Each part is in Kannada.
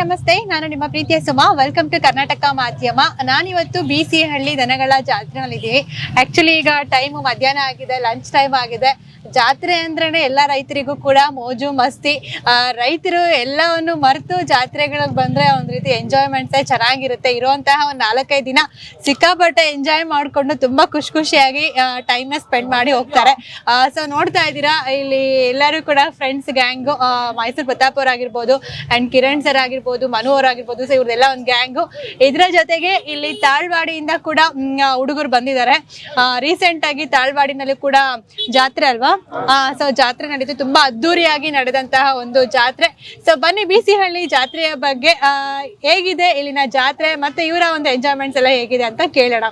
ನಮಸ್ತೆ, ನಾನು ನಿಮ್ಮ ಪ್ರೀತಿಯ ಸುಮ. ವೆಲ್ಕಮ್ ಟು ಕರ್ನಾಟಕ ಮಾಧ್ಯಮ ನಾನಿವತ್ತು ಬಿ ಸಿ ಹಳ್ಳಿ ದನಗಳ ಜಾತ್ರೆನಲ್ಲಿದ್ದೀವಿ ಆ್ಯಕ್ಚುಲಿ ಈಗ ಟೈಮ್ ಮಧ್ಯಾಹ್ನ ಆಗಿದೆ ಲಂಚ್ ಟೈಮ್ ಆಗಿದೆ. ಜಾತ್ರೆ ಅಂದ್ರೆ ಎಲ್ಲ ರೈತರಿಗೂ ಕೂಡ ಮೋಜು, ಮಸ್ತಿ ರೈತರು ಎಲ್ಲವನ್ನು ಮರೆತು ಜಾತ್ರೆಗಳಿಗೆ ಬಂದ್ರೆ ಒಂದ್ ರೀತಿ ಎಂಜಾಯ್ಮೆಂಟ್ ಚೆನ್ನಾಗಿರುತ್ತೆ. ಇರುವಂತಹ ಒಂದು ನಾಲ್ಕೈದು ದಿನ ಸಿಕ್ಕಾಪಟ್ಟೆ ಎಂಜಾಯ್ ಮಾಡ್ಕೊಂಡು ತುಂಬಾ ಖುಷಿ ಖುಷಿಯಾಗಿ ಟೈಮ್ ಸ್ಪೆಂಡ್ ಮಾಡಿ ಹೋಗ್ತಾರೆ. ಸೊ ನೋಡ್ತಾ ಇದ್ದೀರಾ, ಇಲ್ಲಿ ಎಲ್ಲರೂ ಕೂಡ ಫ್ರೆಂಡ್ಸ್ ಗ್ಯಾಂಗು ಮೈಸೂರು ಪ್ರತಾಪ್ ಅವ್ರ ಆಗಿರ್ಬೋದು ಅಂಡ್ ಕಿರಣ್ ಸರ್ ಆಗಿರ್ಬೋದು, ಮನು ಅವ್ರ ಆಗಿರ್ಬೋದು ಸೊ ಇವ್ರದೆಲ್ಲ ಒಂದು ಗ್ಯಾಂಗು ಇದರ ಜೊತೆಗೆ ಇಲ್ಲಿ ತಾಳ್ವಾಡಿಯಿಂದ ಕೂಡ ಹುಡುಗರು ಬಂದಿದ್ದಾರೆ. ರೀಸೆಂಟ್ ಆಗಿ ತಾಳ್ವಾಡಿನಲ್ಲಿ ಕೂಡ ಜಾತ್ರೆ ಅಲ್ವಾ? ಸೊ ಜಾತ್ರೆ ನಡೀತು. ತುಂಬಾ ಅದ್ದೂರಿಯಾಗಿ ನಡೆದಂತಹ ಒಂದು ಜಾತ್ರೆ. ಸೊ ಬನ್ನಿ ಬಿಸಿಹಳ್ಳಿ ಹಳ್ಳಿ ಜಾತ್ರೆಯ ಬಗ್ಗೆ ಆ, ಹೇಗಿದೆ ಇಲ್ಲಿನ ಜಾತ್ರೆ ಮತ್ತೆ ಇವರ ಒಂದು ಎಂಜಾಯ್ಮೆಂಟ್ಸ್ ಎಲ್ಲ ಹೇಗಿದೆ ಅಂತ ಕೇಳೋಣ.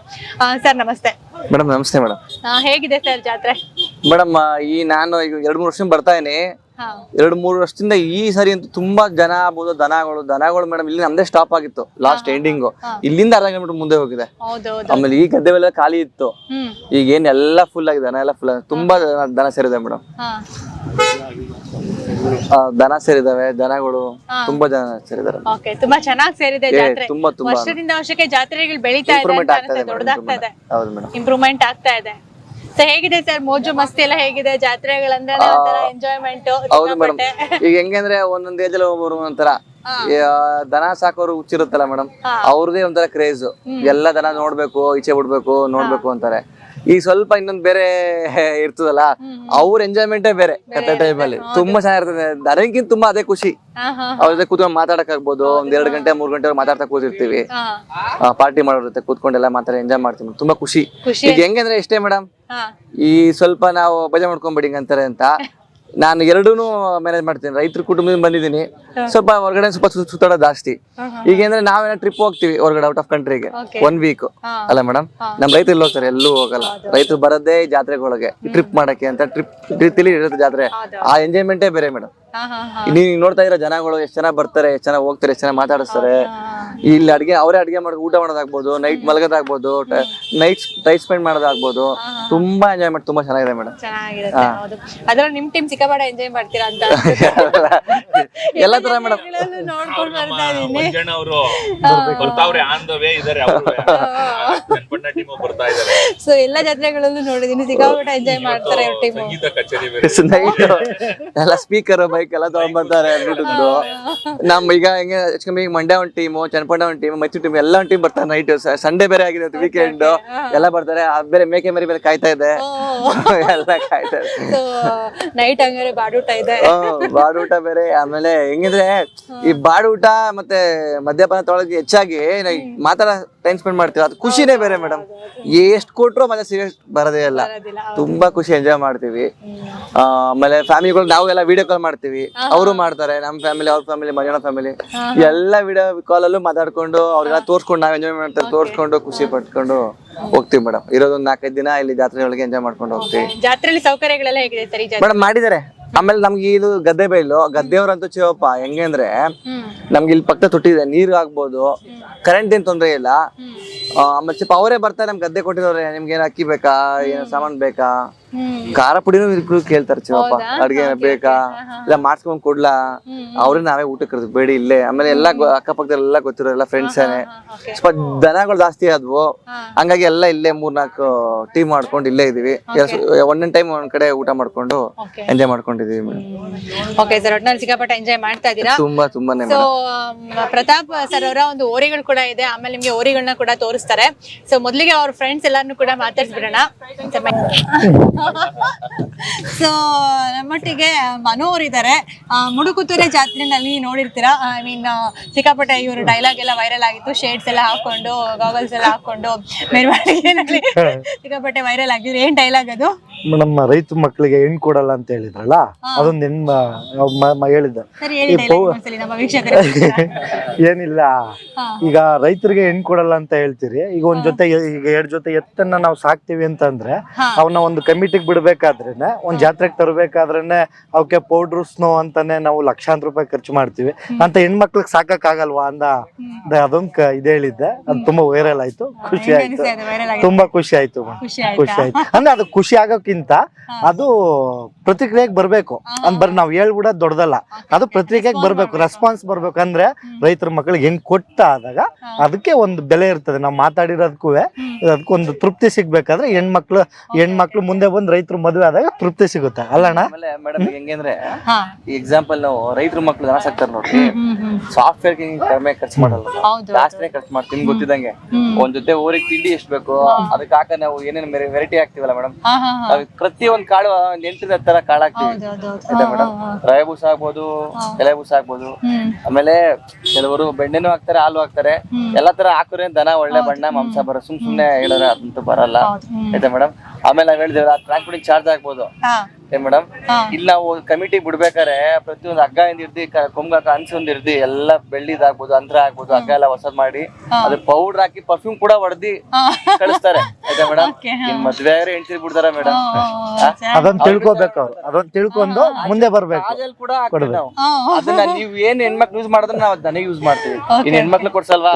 ಸರ್ ನಮಸ್ತೆ. ಮೇಡಮ್ ನಮಸ್ತೆ ಮೇಡಮ್. ಹೇಗಿದೆ ಸರ್ ಜಾತ್ರೆ? ಮೇಡಮ್ ಈ ನಾನು ಈಗ ಎರಡು ಮೂರು ವರ್ಷ ಬರ್ತಾ ಇದೀನಿ ಎರಡು ಮೂರು ವರ್ಷದಿಂದ ಈ ಸರಿ ಅಂತೂ ತುಂಬಾ ಜನ ಆಗ್ಬೋದು ದನಗಳು ದನಗಳು ಮೇಡಮ್ ಇಲ್ಲಿ ನಮ್ದೇ ಸ್ಟಾಪ್ ಆಗಿತ್ತು ಲಾಸ್ಟ್ ಎಂಡಿಂಗ್ ಇಲ್ಲಿಂದ ಅರ್ಧ ಕಿಲೋಮೀಟರ್ ಮುಂದೆ ಹೋಗಿದೆ. ಆಮೇಲೆ ಈ ಗದ್ದೆ ಮೇಲೆ ಖಾಲಿ ಇತ್ತು. ಈಗ ಏನ್ ಎಲ್ಲ ಫುಲ್ ಆಗಿದೆ ದನ ಎಲ್ಲ ಫುಲ್ ತುಂಬಾ ದನ- ಸೇರಿದೆ ಮೇಡಮ್. ದನ ಸೇರಿದಾವೆ ದನಗಳು ತುಂಬಾ ಜನ ಸೇರಿದಾರೆ. ತುಂಬಾ ಚೆನ್ನಾಗಿ ಸೇರಿದೆ ತುಂಬಾ ತುಂಬಾ. ವರ್ಷದಿಂದ ವರ್ಷಕ್ಕೆ ಜಾತ್ರೆಗಳು ಬೆಳೀತಾ ಇದೆ ಇಂಪ್ರೂವ್ಮೆಂಟ್ ಆಗ್ತಾ ಇದೆ. ಸೊ ಹೇಗಿದೆ ಸರ್ ಮೋಜು ಮಸ್ತಿ ಎಲ್ಲ ಹೇಗಿದೆ? ಜಾತ್ರೆಗಳಂದ್ರೆ ಎಂಜಾಯ್ಮೆಂಟ್ ಹೌದು ಮೇಡಮ್ ಈಗ ಹೆಂಗಂದ್ರೆ ಒಂದೊಂದ್ ಏಜ್ ಅಲ್ಲಿ ಒಬ್ಬರು ಒಂಥರ ದನ ಸಾಕೋರು ಹುಚ್ಚಿರುತ್ತಲ್ಲ ಮೇಡಮ್ ಅವ್ರದೇ ಒಂಥರ ಕ್ರೇಜ್ ಎಲ್ಲ ದನ ನೋಡ್ಬೇಕು ಈಚೆ ಬಿಡ್ಬೇಕು ನೋಡ್ಬೇಕು ಅಂತಾರೆ. ಈಗ ಸ್ವಲ್ಪ ಇನ್ನೊಂದ್ ಬೇರೆ ಇರ್ತದಲ್ಲ ಅವ್ರ ಎಂಜಾಯ್ಮೆಂಟೇ ಬೇರೆ ಕತೆ ಟೈಪ್ ಅಲ್ಲಿ. ತುಂಬಾ ಚೆನ್ನಾಗಿರ್ತದೆ. ನನಗಿಂತ ತುಂಬಾ ಅದೇ ಖುಷಿ. ಅವ್ರ ಜೊತೆ ಕೂತ್ಕೊಂಡು ಮಾತಾಡಕ್ ಆಗ್ಬೋದು. ಒಂದ್ ಎರಡ್ ಗಂಟೆ ಮೂರ್ ಗಂಟೆ ಮಾತಾಡ್ತಾ ಕೂತಿರ್ತೀವಿ. ಪಾರ್ಟಿ ಮಾಡೋರುತ್ತೆ ಕೂತ್ಕೊಂಡೆಲ್ಲ ಮಾತಾಡಿ ಎಂಜಾಯ್ ಮಾಡ್ತೀವಿ. ತುಂಬಾ ಖುಷಿ. ಈಗ ಹೆಂಗಂದ್ರೆ ಇಷ್ಟೇ ಮೇಡಮ್ ಈ ಸ್ವಲ್ಪ ನಾವು ಬಜೆ ಮಾಡ್ಕೊಂಬಿಡಿ ಅಂತಾರೆ ಅಂತ. ನಾನು ಎರಡೂನು ಮ್ಯಾನೇಜ್ ಮಾಡ್ತೀನಿ. ರೈತರ ಕುಟುಂಬದಿಂದ ಬಂದಿದ್ದೀನಿ. ಸ್ವಲ್ಪ ಹೊರಗಡೆ ಸ್ವಲ್ಪ ಸು- ಸುತ್ತಾಡೋದು ಜಾಸ್ತಿ. ಈಗ ಅಂದ್ರೆ ನಾವೇನೋ ಟ್ರಿಪ್ ಹೋಗ್ತೀವಿ ಹೊರಗಡೆ ಔಟ್ ಆಫ್ ಕಂಟ್ರಿಗೆ. One week. ಅಲ್ಲ ಮೇಡಮ್ ನಮ್ ರೈತರು ಇಲ್ಲಿ ಹೋಗ್ತಾರೆ ಎಲ್ಲೂ ಹೋಗಲ್ಲ. ರೈತರು ಬರೋದೇ ಜಾತ್ರೆಗಳಿಗೆ ಟ್ರಿಪ್ ಮಾಡಕ್ಕೆ ಅಂತ ಟ್ರಿಪ್ ರೀತಿಲಿ ಇರುತ್ತೆ ಜಾತ್ರೆ. ಆ ಎಂಜಾಯ್ಮೆಂಟೇ ಬೇರೆ ಮೇಡಮ್ ನೀವು ನೋಡ್ತಾ ಇರೋ ಜನಗಳು ಎಷ್ಟು ಚೆನ್ನಾಗಿ ಬರ್ತಾರೆ ಎಷ್ಟು ಚೆನ್ನಾಗಿ ಹೋಗ್ತಾರೆ ಎಷ್ಟು ಚೆನ್ನಾಗಿ ಮಾತಾಡಿಸ್ತಾರೆ? ಇಲ್ಲಿ ಅಡಿಗೆ ಅವರೇ ಅಡಿಗೆ ಮಾಡಿ ಊಟ ಮಾಡೋದಾಗ್ಬೋದು ನೈಟ್ ಮಲಗೋದಾಗ್ಬೋದು ನೈಟ್ ಟೈಮ್ ಸ್ಪೆಂಡ್ ಮಾಡೋದಾಗ್ಬೋದು. ತುಂಬಾ ಎಂಜಾಯ್ಮೆಂಟ್ ತುಂಬಾ ಚೆನ್ನಾಗಿದೆ ಮೇಡಮ್ ಅದ್ರಲ್ಲಿ ನಿಮ್ ಟೀಮ್ ಸಿಕ್ಕಾಪಟ್ಟೆ ಎಂಜಾಯ್ ಮಾಡ್ತೀರಾ ಅಂತ. ಎಲ್ಲ ತರ ಮೇಡಮ್ ಜಾತ್ರೆಗಳಲ್ಲೂ ನೋಡ್ಕೊಂಡು ಬರ್ತಾ ಇದೀನಿ. ಅವರು ಬರ್ತಾವ್ರೆ ಆನ್ ದ ವೇ ಇದಾರೆ ಅವರು ಚನ್ನಪಟ್ಟಣ ಟೀಮ್ ಬರ್ತಾ ಇದಾರೆ. ಸೊ ಎಲ್ಲ ಜಾತ್ರೆಗಳಲ್ಲೂ ನೋಡಿದೀನಿ. ಸಿಕ್ಕಾಪಟ್ಟೆ ಎಂಜಾಯ್ ಮಾಡ್ತಾರೆ ಇವ್ರ ಟೀಮ್ ಸಂಗೀತ ಕಚೇರಿ ನೈಟ್ ಎಲ್ಲ ಸ್ಪೀಕರ್ ಬೈಕ್ ಎಲ್ಲ ತಗೊಂಡ್ಬರ್ತಾರೆ ನಮ್ ಈಗ ಹೆಂಗೆ ಈಗ ಮಂಡ್ಯ ಒಂದ್ ಟೀಮು ಚನ್ನಪಟ್ಟಣ ಒಂದ್ ಟೀಮ್ ಮೈಸೂರು ಟೀಮ್ ಎಲ್ಲ ಒಂದ್ ಟೀಮ್ ಬರ್ತಾರೆ ನೈಟ್ ಸಂಡೇ ಬೇರೆ ಆಗಿದೆ ವೀಕೆಂಡ್ ಎಲ್ಲ ಬರ್ತಾರೆ. ಅದ್ ಬೇರೆ ಮೇಕೆ ಮರಿ ಬೇರೆ ಕಾಯ್ತಾ ಇದೆ. ಎಲ್ಲ ಕಾಯ್ತಾ ಇದೆ. ನೈಟ್ ಹಂಗಾರೆ ಬಾಡೂಟ ಇದೆ. ಬಾಡೂಟ ಬೇರೆ. ಆಮೇಲೆ ಹೆಂಗಿದ್ರೆ ಈ ಬಾಡೂಟ ಮತ್ತೆ ಮದ್ಯಪಾನ ತೊಗೊಳಕ್ಕೆ ಹೆಚ್ಚಾಗಿ ಮಾತಾಡ ಟೈಮ್ ಸ್ಪೆಂಡ್ ಮಾಡ್ತೀವಿ ಅದು ಖುಷಿನೇ ಬೇರೆ ಮೇಡಮ್ ಎಷ್ಟ್ ಕೊಟ್ರು ಮತ್ತೆ ಸೀರಿಯಸ್ ಬರೋದೇ ಇಲ್ಲ. ತುಂಬಾ ಖುಷಿ ಎಂಜಾಯ್ ಮಾಡ್ತೀವಿ. ಆ, ಆಮೇಲೆ ಫ್ಯಾಮಿಲಿಗಳು ನಾವು ಎಲ್ಲ ವಿಡಿಯೋ ಕಾಲ್ ಮಾಡ್ತೀವಿ. ಅವರು ಮಾಡ್ತಾರೆ ನಮ್ಮ ಫ್ಯಾಮಿಲಿ ಅವ್ರ ಫ್ಯಾಮಿಲಿ ಮಂಜಣ್ಣ ಫ್ಯಾಮಿಲಿ ಎಲ್ಲ ವಿಡಿಯೋ ಕಾಲ್ ಅಲ್ಲೂ ಮಾತಾಡ್ಕೊಂಡು ಅವ್ರಿಗೆಲ್ಲ ತೋರ್ಸ್ಕೊಂಡು ನಾವ್ ಎಂಜಾಯ್ ಮಾಡ್ತಾರೆ ತೋರ್ಸ್ಕೊಂಡು ಖುಷಿ ಪಟ್ಕೊಂಡು ಹೋಗ್ತೀವಿ ಮೇಡಮ್ ಇರೋದೊಂದ್ ನಾಲ್ಕೈದು ದಿನ ಇಲ್ಲಿ ಜಾತ್ರೆ ಒಳಗೆ ಎಂಜಾಯ್ ಮಾಡ್ಕೊಂಡು ಹೋಗ್ತೀವಿ. ಜಾತ್ರೆಯಲ್ಲಿ ಸೌಕರ್ಯಗಳೆಲ್ಲ ಹೇಗಿದೆ ಸರ್ ಈ ಜಾತ್ರೆ? ಮೇಡಮ್ ಮಾಡಿದ್ದಾರೆ ಆಮೇಲೆ ನಮ್ಗೆ ಇದು ಗದ್ದೆ ಬೈಲು ಗದ್ದೆಯವ್ರಂತೂ ಚೇವಪ್ಪ ಹೆಂಗೆ ಅಂದ್ರೆ ನಮ್ಗೆ ಇಲ್ಲಿ ಪಕ್ಕ ತೊಟ್ಟಿದೆ ನೀರು ಆಗ್ಬೋದು ಕರೆಂಟ್ ಏನ್ ತೊಂದರೆ ಇಲ್ಲ. ಆ, ಆಮೇಲೆ ಚಿಪ್ಪ ಅವರೇ ಬರ್ತಾರೆ ನಮ್ಗೆ ಗದ್ದೆ ಕೊಟ್ಟಿದವ್ರೆ ನಿಮ್ಗೆ ಏನ್ ಅಕ್ಕಿ ಬೇಕಾ ಏನು ಸಾಮಾನ್ ಬೇಕಾ? ಖಾರ ಪುಡಿನೂ ಇದ್ರು ಕೇಳ್ತಾರೆ ಚಿವಪ್ಪ ಅಡ್ಗೆ ಬೇಕಾ? ಇಲ್ಲ ಮಾಡ್ಸ್ಕೊಂಡ್ ಕೊಡ್ಲಾ? ಅವ್ರೇ ನಾವೇ ಊಟಕ್ಕೆ ಕರೆದು ಬೇಡಿ ಇಲ್ಲೇ. ಆಮೇಲೆ ಎಲ್ಲಾ ಅಕ್ಕಪಕ್ಕದಲ್ಲಿ ಎಲ್ಲ ಗೊತ್ತಿರೋ ಎಲ್ಲ ಫ್ರೆಂಡ್ಸ್ ಸ್ವಲ್ಪ ದನಗಳು ಜಾಸ್ತಿ ಆದ್ವು. ಹಂಗಾಗಿ ಎಲ್ಲ ಇಲ್ಲೇ ಮೂರ್ನಾಲ್ಕು ಟೀಮ್ ಮಾಡ್ಕೊಂಡು ಇಲ್ಲೇ ಇದೀವಿ ಒಂದೊಂದ್ ಟೈಮ್ ಒಂದ್ ಕಡೆ ಊಟ ಮಾಡ್ಕೊಂಡು ಎಂಜಾಯ್ ಮಾಡ್ಕೊಂಡಿದೀವಿ ಓಕೆ ಸರ್ ಒಟ್ನಲ್ಲಿ ಸಿಕ್ಕಾಪಟ್ಟೆ ಎಂಜಾಯ್ ಮಾಡ್ತಾ ಇದ್ದೀರಾ? ತುಂಬಾ ತುಂಬಾನೇ ಸೊ ಪ್ರತಾಪ್ ಸರ್ ಅವರ ಒಂದು ಓರಿಗಳು ಕೂಡ ಇದೆ. ಆಮೇಲೆ ನಿಮ್ಗೆ ಓರಿಗಳನ್ನ ಕೂಡ ತೋರಿಸ್ತಾರೆ. ಸೊ ಮೊದಲಿಗೆ ಅವ್ರ ಫ್ರೆಂಡ್ಸ್ ಎಲ್ಲಾರನ್ನು ಕೂಡ ಮಾತಾಡ್ಸ್ಬಿಡೋಣ. ಸೊ ನಮ್ಮೊಟ್ಟಿಗೆ ಮನು ಇದ್ದಾರೆ ಮುಡುಕುತ್ತೂರೆ ಜಾತ್ರೆನಲ್ಲಿ ನೋಡಿರ್ತೀರಾ? ಐ ಮೀನ್ ಸಿಕ್ಕಾಪಟ್ಟೆ ಇವರು ಡೈಲಾಗ್ ಎಲ್ಲ ವೈರಲ್ ಆಗಿತ್ತು. ಶೇಡ್ಸ್ ಎಲ್ಲ ಹಾಕೊಂಡು ಗಾಗಲ್ಸ್ ಎಲ್ಲ ಹಾಕೊಂಡು ಮೆರವಣಿಗೆನಲ್ಲಿ ಸಿಕ್ಕಾಪಟ್ಟೆ ವೈರಲ್ ಆಗಿದ್ರು. ಏನ್ ಡೈಲಾಗ್ ಅದು? ನಮ್ಮ ರೈತ ಮಕ್ಕಳಿಗೆ ಹೆಣ್ ಕೊಡಲ್ಲ ಅಂತ ಹೇಳಿದ್ರಲ್ಲ? ಅದೊಂದ್ ಹೆಣ್ ಹೇಳಿದ್ದ. ಏನಿಲ್ಲ. ಈಗ ರೈತರಿಗೆ ಹೆಣ್ ಕೊಡಲ್ಲ ಅಂತ ಹೇಳ್ತೀರಿ. ಈಗ ಒಂದ್ ಜೊತೆ ಈಗ ಎರಡ್ ಜೊತೆ ಎತ್ತನ್ನ ನಾವು ಸಾಕ್ತಿವಿ ಅಂತಂದ್ರೆ. ಅವನ್ನ ಒಂದು ಕಮಿಟಿಗೆ ಬಿಡಬೇಕಾದ್ರೆ ಒಂದ್ ಜಾತ್ರೆಗೆ ತರಬೇಕಾದ್ರೆ ಅವಕ್ಕೆ ಪೌಡ್ರು ಸ್ನೋ ಅಂತಾನೆ ನಾವು ಲಕ್ಷಾಂತರ ರೂಪಾಯಿ ಖರ್ಚು ಮಾಡ್ತೀವಿ. ಅಂತ ಹೆಣ್ಮಕ್ಳಿಗೆ ಸಾಕಕ್ ಆಗಲ್ವಾ ಅಂದ ಅದೊಂದು ಇದು ಹೇಳಿದ್ದೆ. ಅದು ತುಂಬಾ ವೈರಲ್ ಆಯ್ತು. ಖುಷಿ ಆಯ್ತು. ತುಂಬಾ ಖುಷಿ ಆಯ್ತು. ಖುಷಿ ಆಯ್ತು? ಅಂದ್ರೆ ಅದು ಖುಷಿ ಆಗೋಕ್ಕಿಂತ ಅದು ಪ್ರತಿಕ್ರಿಯೆಗೆ ಬರ್ಬೇಕು. ಅಂದ್ ಬರ್ ನಾವ್ ಹೇಳ್ಬಿಡ ದೊಡ್ಡದಲ್ಲ. ಅದು ಪ್ರತಿಕ್ರಿಯೆಗೆ ಬರ್ಬೇಕು ರೆಸ್ಪಾನ್ಸ್ ಬರ್ಬೇಕು. ಅಂದ್ರೆ ರೈತರ ಮಕ್ಕಳಿಗೆ ಹೆಂಗ್ ಕೊಟ್ಟ ಆದಾಗ ಅದಕ್ಕೆ ಒಂದು ಬೆಲೆ ಇರ್ತದೆ. ನಾವು ಮಾತಾಡಿರೋದಕ್ಕೂ ಅದಕ್ಕೊಂದು ತೃಪ್ತಿ ಸಿಗ್ಬೇಕಾದ್ರೆ ಹೆಣ್ಮಕ್ಳು ಹೆಣ್ಮಕ್ಳು ಮುಂದೆ ಬಂದು ರೈತರು ಮದುವೆ ಆದಾಗ ತೃಪ್ತಿ ಸಿಗುತ್ತೆ. ಅಲ್ಲಣ್ಣ? ಆಮೇಲೆ ಮೇಡಮ್ ಹೆಂಗಂದ್ರೆ ಈ ಎಕ್ಸಾಂಪಲ್ ನಾವು ರೈತರ ಮಕ್ಳು ದನ ಸಾಕ್ತಾರೆ ನೋಡ್ರಿ. ಸಾಫ್ಟ್ವೇರ್ ಕಡಿಮೆ ಖರ್ಚು ಮಾಡಲ್ಲ. ಹೌದು ಜಾಸ್ತಿನೇ ಖರ್ಚು ಮಾಡ್ತೀನಿ ಗೊತ್ತಿದಂಗೆ ಒಂದ್ ಜೊತೆ ಊರಿಗೆ ತಿಂಡಿ ಎಷ್ಟು ಬೇಕು ಅದಕ್ಕೆ ಹಾಕ ನಾವು ಏನೇನು ವೆರೈಟಿ ಹಾಕ್ತಿವಲ್ಲ ಮೇಡಮ್ ಹಾ ಹಾ ಹಾ. ನಾವ್ ಪ್ರತಿ ಒಂದ್ ಕಾಳು ಒಂದ್ ಎಂಟು ತರ ಕಾಳು ಹಾಕ್ತಿವಿ. ಹೌದು ಹೌದು ಹೌದು. ಆಯ್ತಾ ಮೇಡಮ್ ರವೆ ಬೂಸ ಆಗ್ಬೋದು ಎಲೆ ಬೂಸ ಆಗ್ಬೋದು. ಹ್ಮ್. ಆಮೇಲೆ ಕೆಲವರು ಬೆಣ್ಣೆನೂ ಹಾಕ್ತಾರೆ ಹಾಲು ಹಾಕ್ತಾರೆ. ಎಲ್ಲಾ ತರ ಹಾಕಿದ್ರೆ ದನ ಒಳ್ಳೆ ಬಣ್ಣ ಮಾಂಸ ಬರೋ ಸುಮ್ ಸುಮ್ನೆ ಹೇಳಿದ್ರೆ ಅದಂತೂ ಬರಲ್ಲ. ಹೌದು. ಹ್ಮ್. ಆಯ್ತಾ ಮೇಡಮ್ ಆಮೇಲೆ ನಾವ್ ಹೇಳಿದ್ರೆ ಟ್ರಾನ್ಸ್ಪೋರ್ಟಿಂಗ್ ಚಾರ್ಜ್ ಆಗ್ಬೋದು. ಏನ್ ಮೇಡಮ್. ಇಲ್ಲಿ ನಾವು ಕಮಿಟಿ ಬಿಡ್ಬೇಕಾರೆ ಪ್ರತಿಯೊಂದು ಹಗ್ಗ ಇಂದಿರ್ದಿ ಇರ್ದಿ ಕ- ಕೊಂಬಾಕ ಅನ್ಸೊಂದ್ ಇರ್ದಿ ಎಲ್ಲ ಬೆಳ್ಳಿದ್ ಆಗ್ಬೋದು ಅಂತ್ರ ಆಗ್ಬೋದು ಹಗ್ಗ ಎಲ್ಲ ಹೊಸದ್ ಮಾಡಿ ಅದ್ರ ಪೌಡರ್ ಹಾಕಿ ಪರ್ಫ್ಯೂಮ್ ಕೂಡ ಹೊಡೆದಿ ಕಳಿಸ್ತಾರೆ. ಆಯ್ತಾ ಮೇಡಮ್ ಮದ್ವೆ ಆದ್ರೆ ಹೆಂಡ್ತಿ ಬಿಡ್ತಾರ ಮೇಡಮ್ ಅದನ್ನ ತಿಳ್ಕೊಬೇಕು ಅವ್ರು. ಅದನ್ನ ತಿಳ್ಕೊಂಡು ಮುಂದೆ ಬರ್ಬೇಕು. ಕೂಡ ನಾವು. ಅದನ್ನ ನೀವ್ ಏನ್ ಹೆಣ್ಮಕ್ಳು ಯೂಸ್ ಮಾಡಿದ್ರೆ ನಾವ್ ಅದನ್ನ ಯೂಸ್ ಮಾಡ್ತೀವಿ. ಇನ್ ಹೆಣ್ಮಕ್ಳು ಕೊಡ್ಸಲ್ವಾ?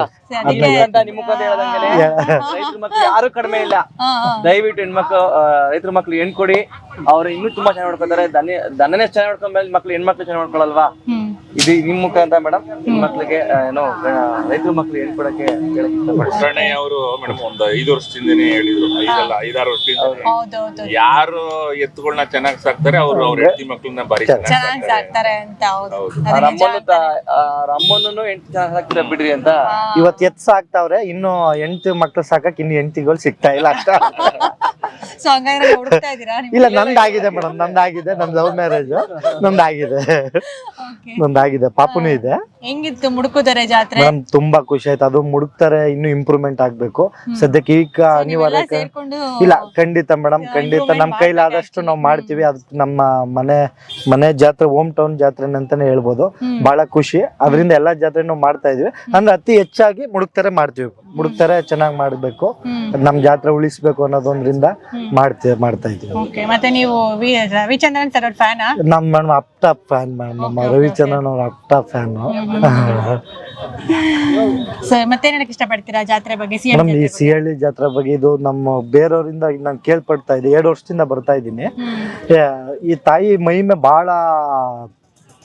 ನಿಮ್ ಹೇಳ್ದಂಗೆ ರೈತರ ಮಕ್ಳು ಯಾರು ಕಡಿಮೆ ಇಲ್ಲ. ದಯವಿಟ್ಟು ಹೆಣ್ಮಕ್ಳು ರೈತರ ಮಕ್ಳು ಹೆಣ್ ಕೊಡಿ ಅವ್ರು ಇನ್ನೂ ತುಂಬಾ ಚೆನ್ನಾಗಿ ನೋಡ್ಕೊತಾರೆ. ದನ ದನನೇ ಚೆನ್ನಾಗಿ ನೋಡ್ಕೊಂಡ್ಮೇಲೆ ಮಕ್ಳು ಹೆಣ್ಮಕ್ಳು ಚೆನ್ನಾಗಿ ನೋಡ್ಕೊಳಲ್ವಾ? ಇದು ನಿಮ್ ಮುಖಾಂತರ ಮೇಡಮ್? ಮಕ್ಳಿಗೆ ಏನೋ ರೈತರ ಮಕ್ಳು ಹೇಳ್ಕೊಡಕ್ಕೆ ಹೇಳಕ್ ಇಷ್ಟಪಡ್ತೀನಿ ಅವರು ಮೇಡಮ್ ಒಂದು ಐದು ವರ್ಷದಿಂದನೇ ಹೇಳಿದ್ರು. ಐದಲ್ಲ ಐದಾರು ವರ್ಷದಿಂದ. ಯಾರು ಎತ್ತುಗಳನ್ನ ಚೆನ್ನಾಗಿ ಸಾಕ್ತಾರೆ ಅವ್ರು ಅವ್ರ ಹೆಂಡತಿ ಮಕ್ಳನ್ನ ಬಾರಿ ಚೆನ್ನಾಗಿ ಸಾಕ್ತಾರೆ. ಅಂತ ಹೌದು. ರಮ್ಮನ್ನು ಚೆನ್ನಾಗಿ ಹಾಕ್ತೀರ ಬಿಡ್ರಿ ಅಂತ. ಇವತ್ ಎತ್ ಸಾಕ್ತಾವ್ರೆ ಇನ್ನು ಎಂಟು ಮಕ್ಳು ಸಾಕಕ್ ಇನ್ನು ಹೆಂಡತಿಗಳು ಸಿಗ್ತಾ ಇಲ್ಲ ಅಷ್ಟ ಸೊ ಹಂಗಾದ್ರೆ ಹುಡುಕ್ತಾ ಇದೀರಾ ಇಲ್ಲ ನಂದಾಗಿದೆ ಮೇಡಮ್ ನಂದಾಗಿದೆ ನಮ್ ಲವ್ ಮ್ಯಾರೇಜ್ ನಂದಾಗಿದೆ. Okay. ನಂದಾಗಿದೆ ಪಾಪುನು ಇದೆ. ಹೆಂಗಿತ್ತು ಮುಡುಕುದರೆ ಜಾತ್ರೆ? ಮೇಡಮ್ ತುಂಬಾ ಖುಷಿ ಆಯ್ತು. ಅದು ಮುಡುಕ್ತಾರೆ ಇನ್ನು ಇಂಪ್ರೂವ್ಮೆಂಟ್ ಆಗ್ಬೇಕು. ಸದ್ಯಕ್ಕೆ ಈಗ ಅನಿವಾರ್ಯ ಸೇರ್ಕೊಂಡು ಇಲ್ಲ ಖಂಡಿತ ಮೇಡಮ್ ಖಂಡಿತ. ನಮ್ ಕೈಲಾದಷ್ಟು ನಾವು ಮಾಡ್ತೀವಿ. ಅದು ನಮ್ಮ ಮನೆ ಮನೆ ಜಾತ್ರೆ ಹೋಮ್ ಟೌನ್ ಜಾತ್ರೆ ಅಂತಾನೆ ಹೇಳ್ಬೋದು. ಬಹಳ ಖುಷಿ. ಅದರಿಂದ ಎಲ್ಲಾ ಜಾತ್ರೆ ನಾವು ಮಾಡ್ತಾ ಇದೀವಿ. ಅಂದ್ರೆ ಅತಿ ಹೆಚ್ಚಾಗಿ ಮುಡುಕ್ತಾರೆ ಮಾಡ್ತೀವಿ. ಮುಡುಕ್ತಾರೆ ಚೆನ್ನಾಗಿ ಮಾಡ್ಬೇಕು. ನಮ್ ಜಾತ್ರೆ ಉಳಿಸ್ಬೇಕು ಅನ್ನೋದೊಂದ್ರಿಂದ ಮಾಡ್ತೀವಿ ಮಾಡ್ತಾ ಇದೀವಿ ಓಕೆ ಮತ್ತೆ ನೀವು ವಿ- ರವಿಚಂದ್ರನ್ ಸರ್ ಫ್ಯಾನಾ? ನಮ್ ಮೇಡಮ್ ಫ್ಯಾನ್ ಮೇಡಮ್ ನಮ್ಮ ರವಿಚಂದ್ರನ್ ಅವ್ರ ಅಪ್ ಟಾಪ್ ಫ್ಯಾನ್ ಸರ್ ಮತ್ತೆ ಏನಕ್ಕೆ ಇಷ್ಟಪಡ್ತೀರಾ ಜಾತ್ರೆ ಬಗ್ಗೆ ಸಿ ಮೇಡಮ್ ಈ ಸಿಹಳ್ಳಿ ಜಾತ್ರೆ ಬಗ್ಗೆ ಇದು ನಮ್ಮ ಬೇರೆಯವರಿಂದ ನಾನು ಕೇಳ್ಪಡ್ತಾ ಇದ್ದೆ ಎರಡು ವರ್ಷದಿಂದ ಬರ್ತಾ ಇದ್ದೀನಿ. ಈ ತಾಯಿ ಮಹಿಮೆ ಬಹಳ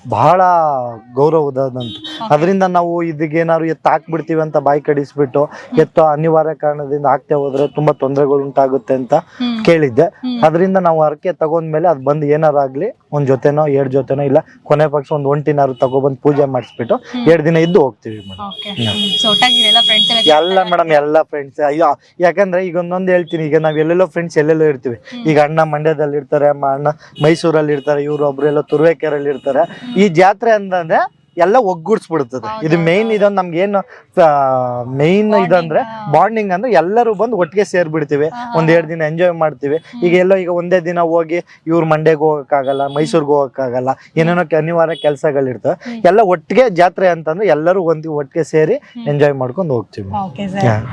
ಬಹಳ ಗೌರವದಂತ ಅದರಿಂದ ನಾವು ಇದಕ್ಕೇನಾದ್ರು ಎತ್ತ ಹಾಕ್ಬಿಡ್ತೀವಿ ಅಂತ ಬಾಯಿ ಕಡಿಸ್ಬಿಟ್ಟು ಎತ್ತು ಅನಿವಾರ್ಯ ಕಾರಣದಿಂದ ಹಾಕ್ತೇ ಹೋದ್ರೆ ತುಂಬಾ ತೊಂದರೆಗಳು ಉಂಟಾಗುತ್ತೆ ಅಂತ ಕೇಳಿದ್ದೆ. ಅದರಿಂದ ನಾವು ಹರಕೆ ತಗೊಂಡ್ಮೇಲೆ ಅದು ಬಂದು ಏನಾರು ಆಗ್ಲಿ ಒಂದ್ ಜೊತೆನೋ ಎರಡ್ ಜೊತೆನೋ ಇಲ್ಲ ಕೊನೆ ಪಕ್ಷ ಒಂದ್ ಒಂಟಿನಾರು ತಗೊಬಂದು ಪೂಜೆ ಮಾಡಿಸ್ಬಿಟ್ಟು ಎರಡ್ ದಿನ ಇದ್ದು ಹೋಗ್ತೀವಿ ಮೇಡಮ್ ಎಲ್ಲ ಫ್ರೆಂಡ್ಸ್ ಎಲ್ಲ ಎಲ್ಲ ಮೇಡಮ್ ಎಲ್ಲ ಫ್ರೆಂಡ್ಸ್ ಅಯ್ಯೋ ಯಾಕಂದ್ರೆ ಈಗ ಒಂದೊಂದು ಹೇಳ್ತೀನಿ ಈಗ ನಾವ್ ಎಲ್ಲೆಲ್ಲೋ ಫ್ರೆಂಡ್ಸ್ ಎಲ್ಲೆಲ್ಲೋ ಇರ್ತೀವಿ. ಈಗ ಅಣ್ಣ ಮಂಡ್ಯದಲ್ಲಿ ಇರ್ತಾರೆ ಅಣ್ಣ ಮೈಸೂರಲ್ಲಿ ಇರ್ತಾರೆ ಇವ್ರು ಎಲ್ಲೋ ತುರ್ವೇಕೆಯಲ್ಲಿ ಇರ್ತಾರೆ ಈ ಜಾತ್ರೆ ಅಂತಂದ್ರೆ ಎಲ್ಲ ಒಗ್ಗೂಡ್ಸ್ಬಿಡ್ತದೆ. ಇದು ಮೇನ್ ಇದೊಂದು ನಮ್ಗೆ ಏನು ಮೇನ್ ಇದಂದ್ರೆ ಬಾಂಡಿಂಗ್ ಅಂದ್ರೆ ಎಲ್ಲರೂ ಬಂದು ಒಟ್ಟಿಗೆ ಸೇರ್ಬಿಡ್ತೀವಿ. ಒಂದ್ ಎರಡ್ ದಿನ ಎಂಜಾಯ್ ಮಾಡ್ತೀವಿ. ಈಗ ಎಲ್ಲೋ ಈಗ ಒಂದೇ ದಿನ ಹೋಗಿ ಇವ್ರ ಮಂಡ್ಯಗೆ ಹೋಗಕ್ಕಾಗಲ್ಲ ಮೈಸೂರ್ಗೆ ಹೋಗಕ್ಕಾಗಲ್ಲ ಏನೇನೋ ಅನಿವಾರ್ಯ ಕೆಲಸಗಳಿರ್ತವೆ. ಎಲ್ಲ ಒಟ್ಟಿಗೆ ಜಾತ್ರೆ ಅಂತಂದ್ರೆ ಎಲ್ಲರೂ ಒಂದು ಒಟ್ಟಿಗೆ ಸೇರಿ ಎಂಜಾಯ್ ಮಾಡ್ಕೊಂಡು ಹೋಗ್ತೀವಿ. ಓಕೆ ಸರ್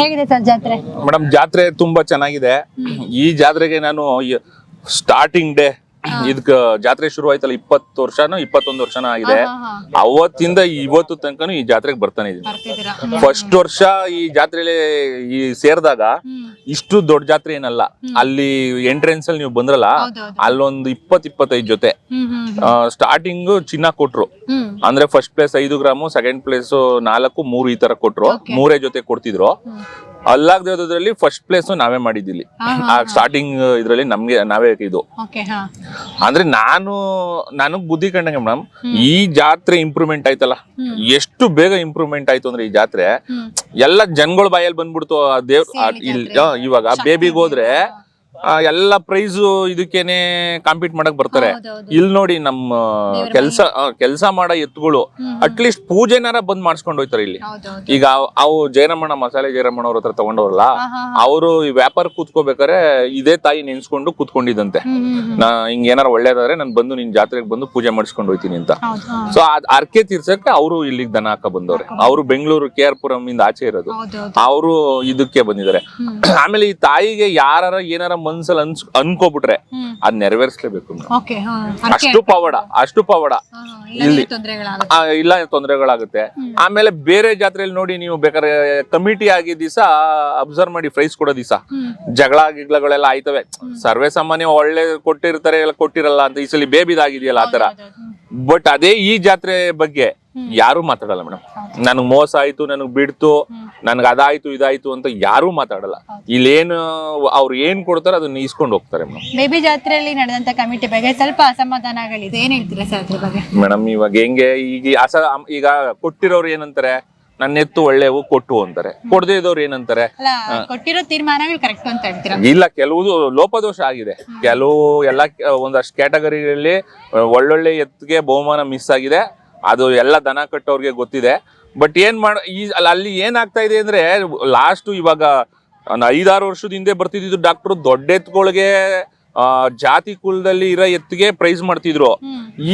ಹೇಗಿದೆ ಸರ್ ಜಾತ್ರೆ? ಮೇಡಮ್ ಜಾತ್ರೆ ತುಂಬಾ ಚೆನ್ನಾಗಿದೆ. ಈ ಜಾತ್ರೆಗೆ ನಾನು ಸ್ಟಾರ್ಟಿಂಗ್ ಡೇ ಇದಕ್ಕ ಜಾತ್ರೆ ಶುರು ಆಯ್ತಲ್ಲ ಇಪ್ಪತ್ತು ವರ್ಷನೋ ಇಪ್ಪತ್ತೊಂದು ವರ್ಷನ ಆಗಿದೆ. ಅವತ್ತಿಂದ ಇವತ್ತು ತನಕನು ಈ ಜಾತ್ರೆಗೆ ಬರ್ತಾನೆ ಇದೀನಿ. ಫಸ್ಟ್ ವರ್ಷ ಈ ಜಾತ್ರೆಲಿ ಈ ಸೇರಿದಾಗ ಇಷ್ಟು ದೊಡ್ಡ ಜಾತ್ರೆ ಏನಲ್ಲ. ಅಲ್ಲಿ ಎಂಟ್ರೆನ್ಸ್ ಅಲ್ಲಿ ನೀವು ಬಂದ್ರಲ್ಲ. ಅಲ್ಲೊಂದು ಇಪ್ಪತ್ ಇಪ್ಪತ್ತೈದು ಜೊತೆ ಸ್ಟಾರ್ಟಿಂಗ್ ಚಿನ್ನ ಕೊಟ್ರು. ಅಂದ್ರೆ ಫಸ್ಟ್ ಪ್ಲೇಸ್ ಐದು ಗ್ರಾಮು ಸೆಕೆಂಡ್ ಪ್ಲೇಸ್ ನಾಲ್ಕು ಮೂರು ಈ ತರ ಕೊಟ್ರು. ಮೂರೇ ಜೊತೆ ಕೊಡ್ತಿದ್ರು. ಅಲ್ಲಾಗದ್ರಲ್ಲಿ ಫಸ್ಟ್ ಪ್ಲೇಸ್ ನಾವೇ ಮಾಡಿದ್ದಿಲ್ಲಿ ಆ ಸ್ಟಾರ್ಟಿಂಗ್ ಇದ್ರಲ್ಲಿ ನಮ್ಗೆ ನಾವೇ ಇದು. ಅಂದ್ರೆ ನಾನು ನನಗ್ ಬುದ್ಧಿ ಕಂಡಂಗೆ ಮೇಡಮ್ ಈ ಜಾತ್ರೆ ಇಂಪ್ರೂವ್ಮೆಂಟ್ ಆಯ್ತಲ್ಲ? ಎಷ್ಟು ಬೇಗ ಇಂಪ್ರೂವ್ಮೆಂಟ್ ಆಯ್ತು ಅಂದ್ರೆ ಈ ಜಾತ್ರೆ? ಎಲ್ಲ ಜನಗಳ ಬಾಯಲ್ಲಿ ಬಂದ್ಬಿಡ್ತು ಆ ದೇವ್ರ ಇವಾಗ ಬೇಬಿಗೆ ಹೋದ್ರೆ ಎಲ್ಲ ಪ್ರೈಸ್ ಇದಕ್ಕೇನೆ ಕಾಂಪೀಟ್ ಮಾಡಕ್ ಬರ್ತಾರೆ. ಇಲ್ಲಿ ನೋಡಿ ನಮ್ಮ ಕೆಲಸ ಕೆಲಸ ಮಾಡೋ ಎತ್ತುಗಳು ಅಟ್ಲೀಸ್ಟ್ ಪೂಜೆನಾರ ಬಂದ್ ಮಾಡಿಸ್ಕೊಂಡು ಹೋಯ್ತಾರೆ ಇಲ್ಲಿ. ಈಗ ಅವ್- ಜಯರಮಣ ಮಸಾಲೆ ಜಯರಮಣ ಅವ್ರ ಹತ್ರ ತಗೊಂಡವ್ರಲ್ಲ ಅವರು ಈ ವ್ಯಾಪಾರ ಕೂತ್ಕೋಬೇಕಾರೆ ಇದೇ ತಾಯಿ ನೆನ್ಸ್ಕೊಂಡು ಕೂತ್ಕೊಂಡಿದ್ದಂತೆ. ನಾ ಹಿಂಗ ಏನಾರ ಒಳ್ಳೇದಾದ್ರೆ ನಾನು ಬಂದು ನಿನ್ ಜಾತ್ರೆಗೆ ಬಂದು ಪೂಜೆ ಮಾಡಿಸ್ಕೊಂಡು ಹೋಯ್ತೀನಿ ಅಂತ. ಸೊ ಅದ್ ಅರ್ಕೆ ತೀರ್ಸಕ್ಕೆ ಅವರು ಇಲ್ಲಿಗೆ ದನ ಹಾಕ ಬಂದವ್ರೆ. ಅವರು ಬೆಂಗಳೂರು ಕೆ ಆರ್ ಪುರಂ ಇಂದ ಆಚೆ ಇರೋದು. ಅವರು ಇದಕ್ಕೆ ಬಂದಿದ್ದಾರೆ. ಆಮೇಲೆ ಈ ತಾಯಿಗೆ ಯಾರ ಏನಾರ ಮನ್ಸಲ್ಲಿ ಅನ್ಸ್ ಅನ್ಕೋಬಿಟ್ರೆ ಅದ್ ನೆರವೇರಿಸ್ಲೇಬೇಕು ಅಷ್ಟು ಪವಾಡ ಅಷ್ಟು ಪವಾಡ. ಇಲ್ಲಿ ಆ, ಇಲ್ಲ ತೊಂದರೆಗಳಾಗುತ್ತೆ. ಆಮೇಲೆ ಬೇರೆ ಜಾತ್ರೆಯಲ್ಲಿ ನೋಡಿ ನೀವು ಬೇಕಾದ್ರೆ ಕಮಿಟಿ ಆಗಿ ದಿವಸ ಅಬ್ಸರ್ವ್ ಮಾಡಿ ಪ್ರೈಸ್ ಕೊಡೋ ದಿವಸ. ಜಗಳ ಗಿಗ್ಳಗಳೆಲ್ಲ ಆಯ್ತವೆ. ಸರ್ವೇ ಸಾಮಾನ್ಯ ಒಳ್ಳೆ ಕೊಟ್ಟಿರ್ತಾರೆ ಎಲ್ಲ ಕೊಟ್ಟಿರಲ್ಲ ಅಂತ ಈ ಸಲ ಬೇಬಿದಾಗಿದೆಯಲ್ಲ ಆತರ ಬಟ್ ಅದೇ ಈ ಜಾತ್ರೆ ಬಗ್ಗೆ ಯಾರು ಮಾತಾಡಲ್ಲ ಮೇಡಮ್. ನನಗ್ ಮೋಸ ಆಯ್ತು ನನಗ್ ಬಿಡ್ತು ನನ್ಗ್ ಅದಾಯ್ತು ಇದಾಯ್ತು ಅಂತ ಯಾರು ಮಾತಾಡಲ್ಲ. ಇಲ್ಲಿ ಇಲ್ಲೇನು ಅವ್ರು ಏನ್ ಕೊಡ್ತಾರೆ ಅದನ್ನ ಇಸ್ಕೊಂಡು ಹೋಗ್ತಾರೆ ಮೇಡಮ್. ಬೇಬಿ ಜಾತ್ರೆಯಲ್ಲಿ ನಡೆದಂತ ಕಮಿಟಿ ಬಗ್ಗೆ ಸ್ವಲ್ಪ ಅಸಮಾಧಾನಗಳಿದೆ. ಏನ್ ಹೇಳ್ತೀರಾ ಸರ್ ಅದ್ರ ಬಗ್ಗೆ? ಮೇಡಮ್ ಇವಾಗ ಹೆಂಗೆ ಈಗ ಅಸ ಈಗ ಕೊಟ್ಟಿರೋರು ಏನಂತಾರೆ ನನ್ನ ಎತ್ತು ಒಳ್ಳೆವು ಕೊಟ್ಟು ಅಂತಾರೆ. ಕೊಡದೇ ಇದ್ದವ್ರು ಏನಂತಾರೆ ಅಲ್ಲ ಕೊಟ್ಟಿರೋ ತೀರ್ಮಾನಗಳು ಕರೆಕ್ಟ್ ಅಂತ ಹೇಳ್ತೀರಾ? ಇಲ್ಲ ಕೆಲವುದು ಲೋಪದೋಷ ಆಗಿದೆ. ಕೆಲವು ಎಲ್ಲ ಒಂದಷ್ಟು ಕ್ಯಾಟಗರಿಗಳಲ್ಲಿ ಒಳ್ಳೊಳ್ಳೆ ಎತ್ತಿಗೆ ಬಹುಮಾನ ಮಿಸ್ ಆಗಿದೆ. ಅದು ಎಲ್ಲ ದನ ಕಟ್ಟೋರಿಗೆ ಗೊತ್ತಿದೆ. ಬಟ್ ಏನ್ ಮಾಡ, ಈ ಅಲ್ಲ ಏನಾಗ್ತಾ ಇದೆ ಅಂದ್ರೆ ಲಾಸ್ಟ್ ಇವಾಗ ಐದಾರು ವರ್ಷದ ಹಿಂದೆ ಬರ್ತಿದ್ದು ಡಾಕ್ಟ್ರು ದೊಡ್ಡ ಎತ್ತುಗಳಿಗೆ ಜಾತಿ ಕುಲದಲ್ಲಿ ಇರೋ ಎತ್ತಿಗೆ ಪ್ರೈಸ್ ಮಾಡ್ತಿದ್ರು.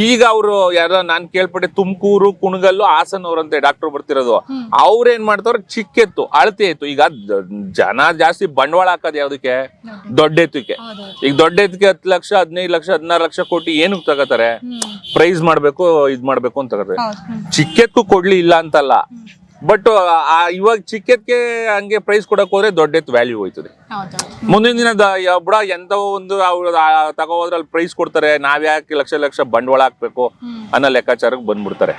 ಈಗ ಅವರು ಯಾರ ನಾನ್ ಕೇಳ್ಪಟ್ಟೆ ತುಮಕೂರು ಕುಣಗಲ್ಲು ಹಾಸನ್ ಅವ್ರಂತೆ ಡಾಕ್ಟರ್ ಬರ್ತಿರೋದು. ಅವ್ರ ಏನ್ ಮಾಡ್ತಾರ ಚಿಕ್ಕ ಎತ್ತು ಅಳತೆ ಎತ್ತು. ಈಗ ಜನ ಜಾಸ್ತಿ ಬಂಡವಾಳ ಹಾಕೋದು ಯಾವ್ದಕ್ಕೆ? ದೊಡ್ಡ ಎತ್ತಕ್ಕೆ. ಈಗ ದೊಡ್ಡ ಎತ್ತಿಗೆ ಹತ್ತು ಲಕ್ಷ ಹದಿನೈದು ಲಕ್ಷ ಹದಿನಾರು ಲಕ್ಷ ಕೊಟ್ಟು ಏನಕ್ಕೆ ತಗೋತಾರೆ? ಪ್ರೈಸ್ ಮಾಡ್ಬೇಕು ಇದ್ ಮಾಡ್ಬೇಕು ಅಂತ ತಗೋತಾರೆ. ಚಿಕ್ಕ ಎತ್ತು ಕೊಡ್ಲಿ ಇಲ್ಲ ಅಂತಲ್ಲ. ಬಟ್ ಇವಾಗ ಚಿಕ್ಕದಕ್ಕೆ ಹಂಗೆ ಪ್ರೈಸ್ ಕೊಡಕ್ ಹೋದ್ರೆ ದೊಡ್ಡ ಎತ್ತು ವ್ಯಾಲ್ಯೂ ಹೋಯ್ತದೆ. ಮುಂದಿನ ದಿನದ ಬುಡ ಎಂತ ಒಂದು ಅವ್ರು ತಗೋದ್ರೆ ಅಲ್ಲಿ ಪ್ರೈಸ್ ಕೊಡ್ತಾರೆ ನಾವ್ ಯಾಕೆ ಲಕ್ಷ ಲಕ್ಷ ಬಂಡವಾಳ ಹಾಕ್ಬೇಕು. ಅನ್ನೋ ಲೆಕ್ಕಾಚಾರಕ್ಕೆ ಬಂದ್ಬಿಡ್ತಾರೆ.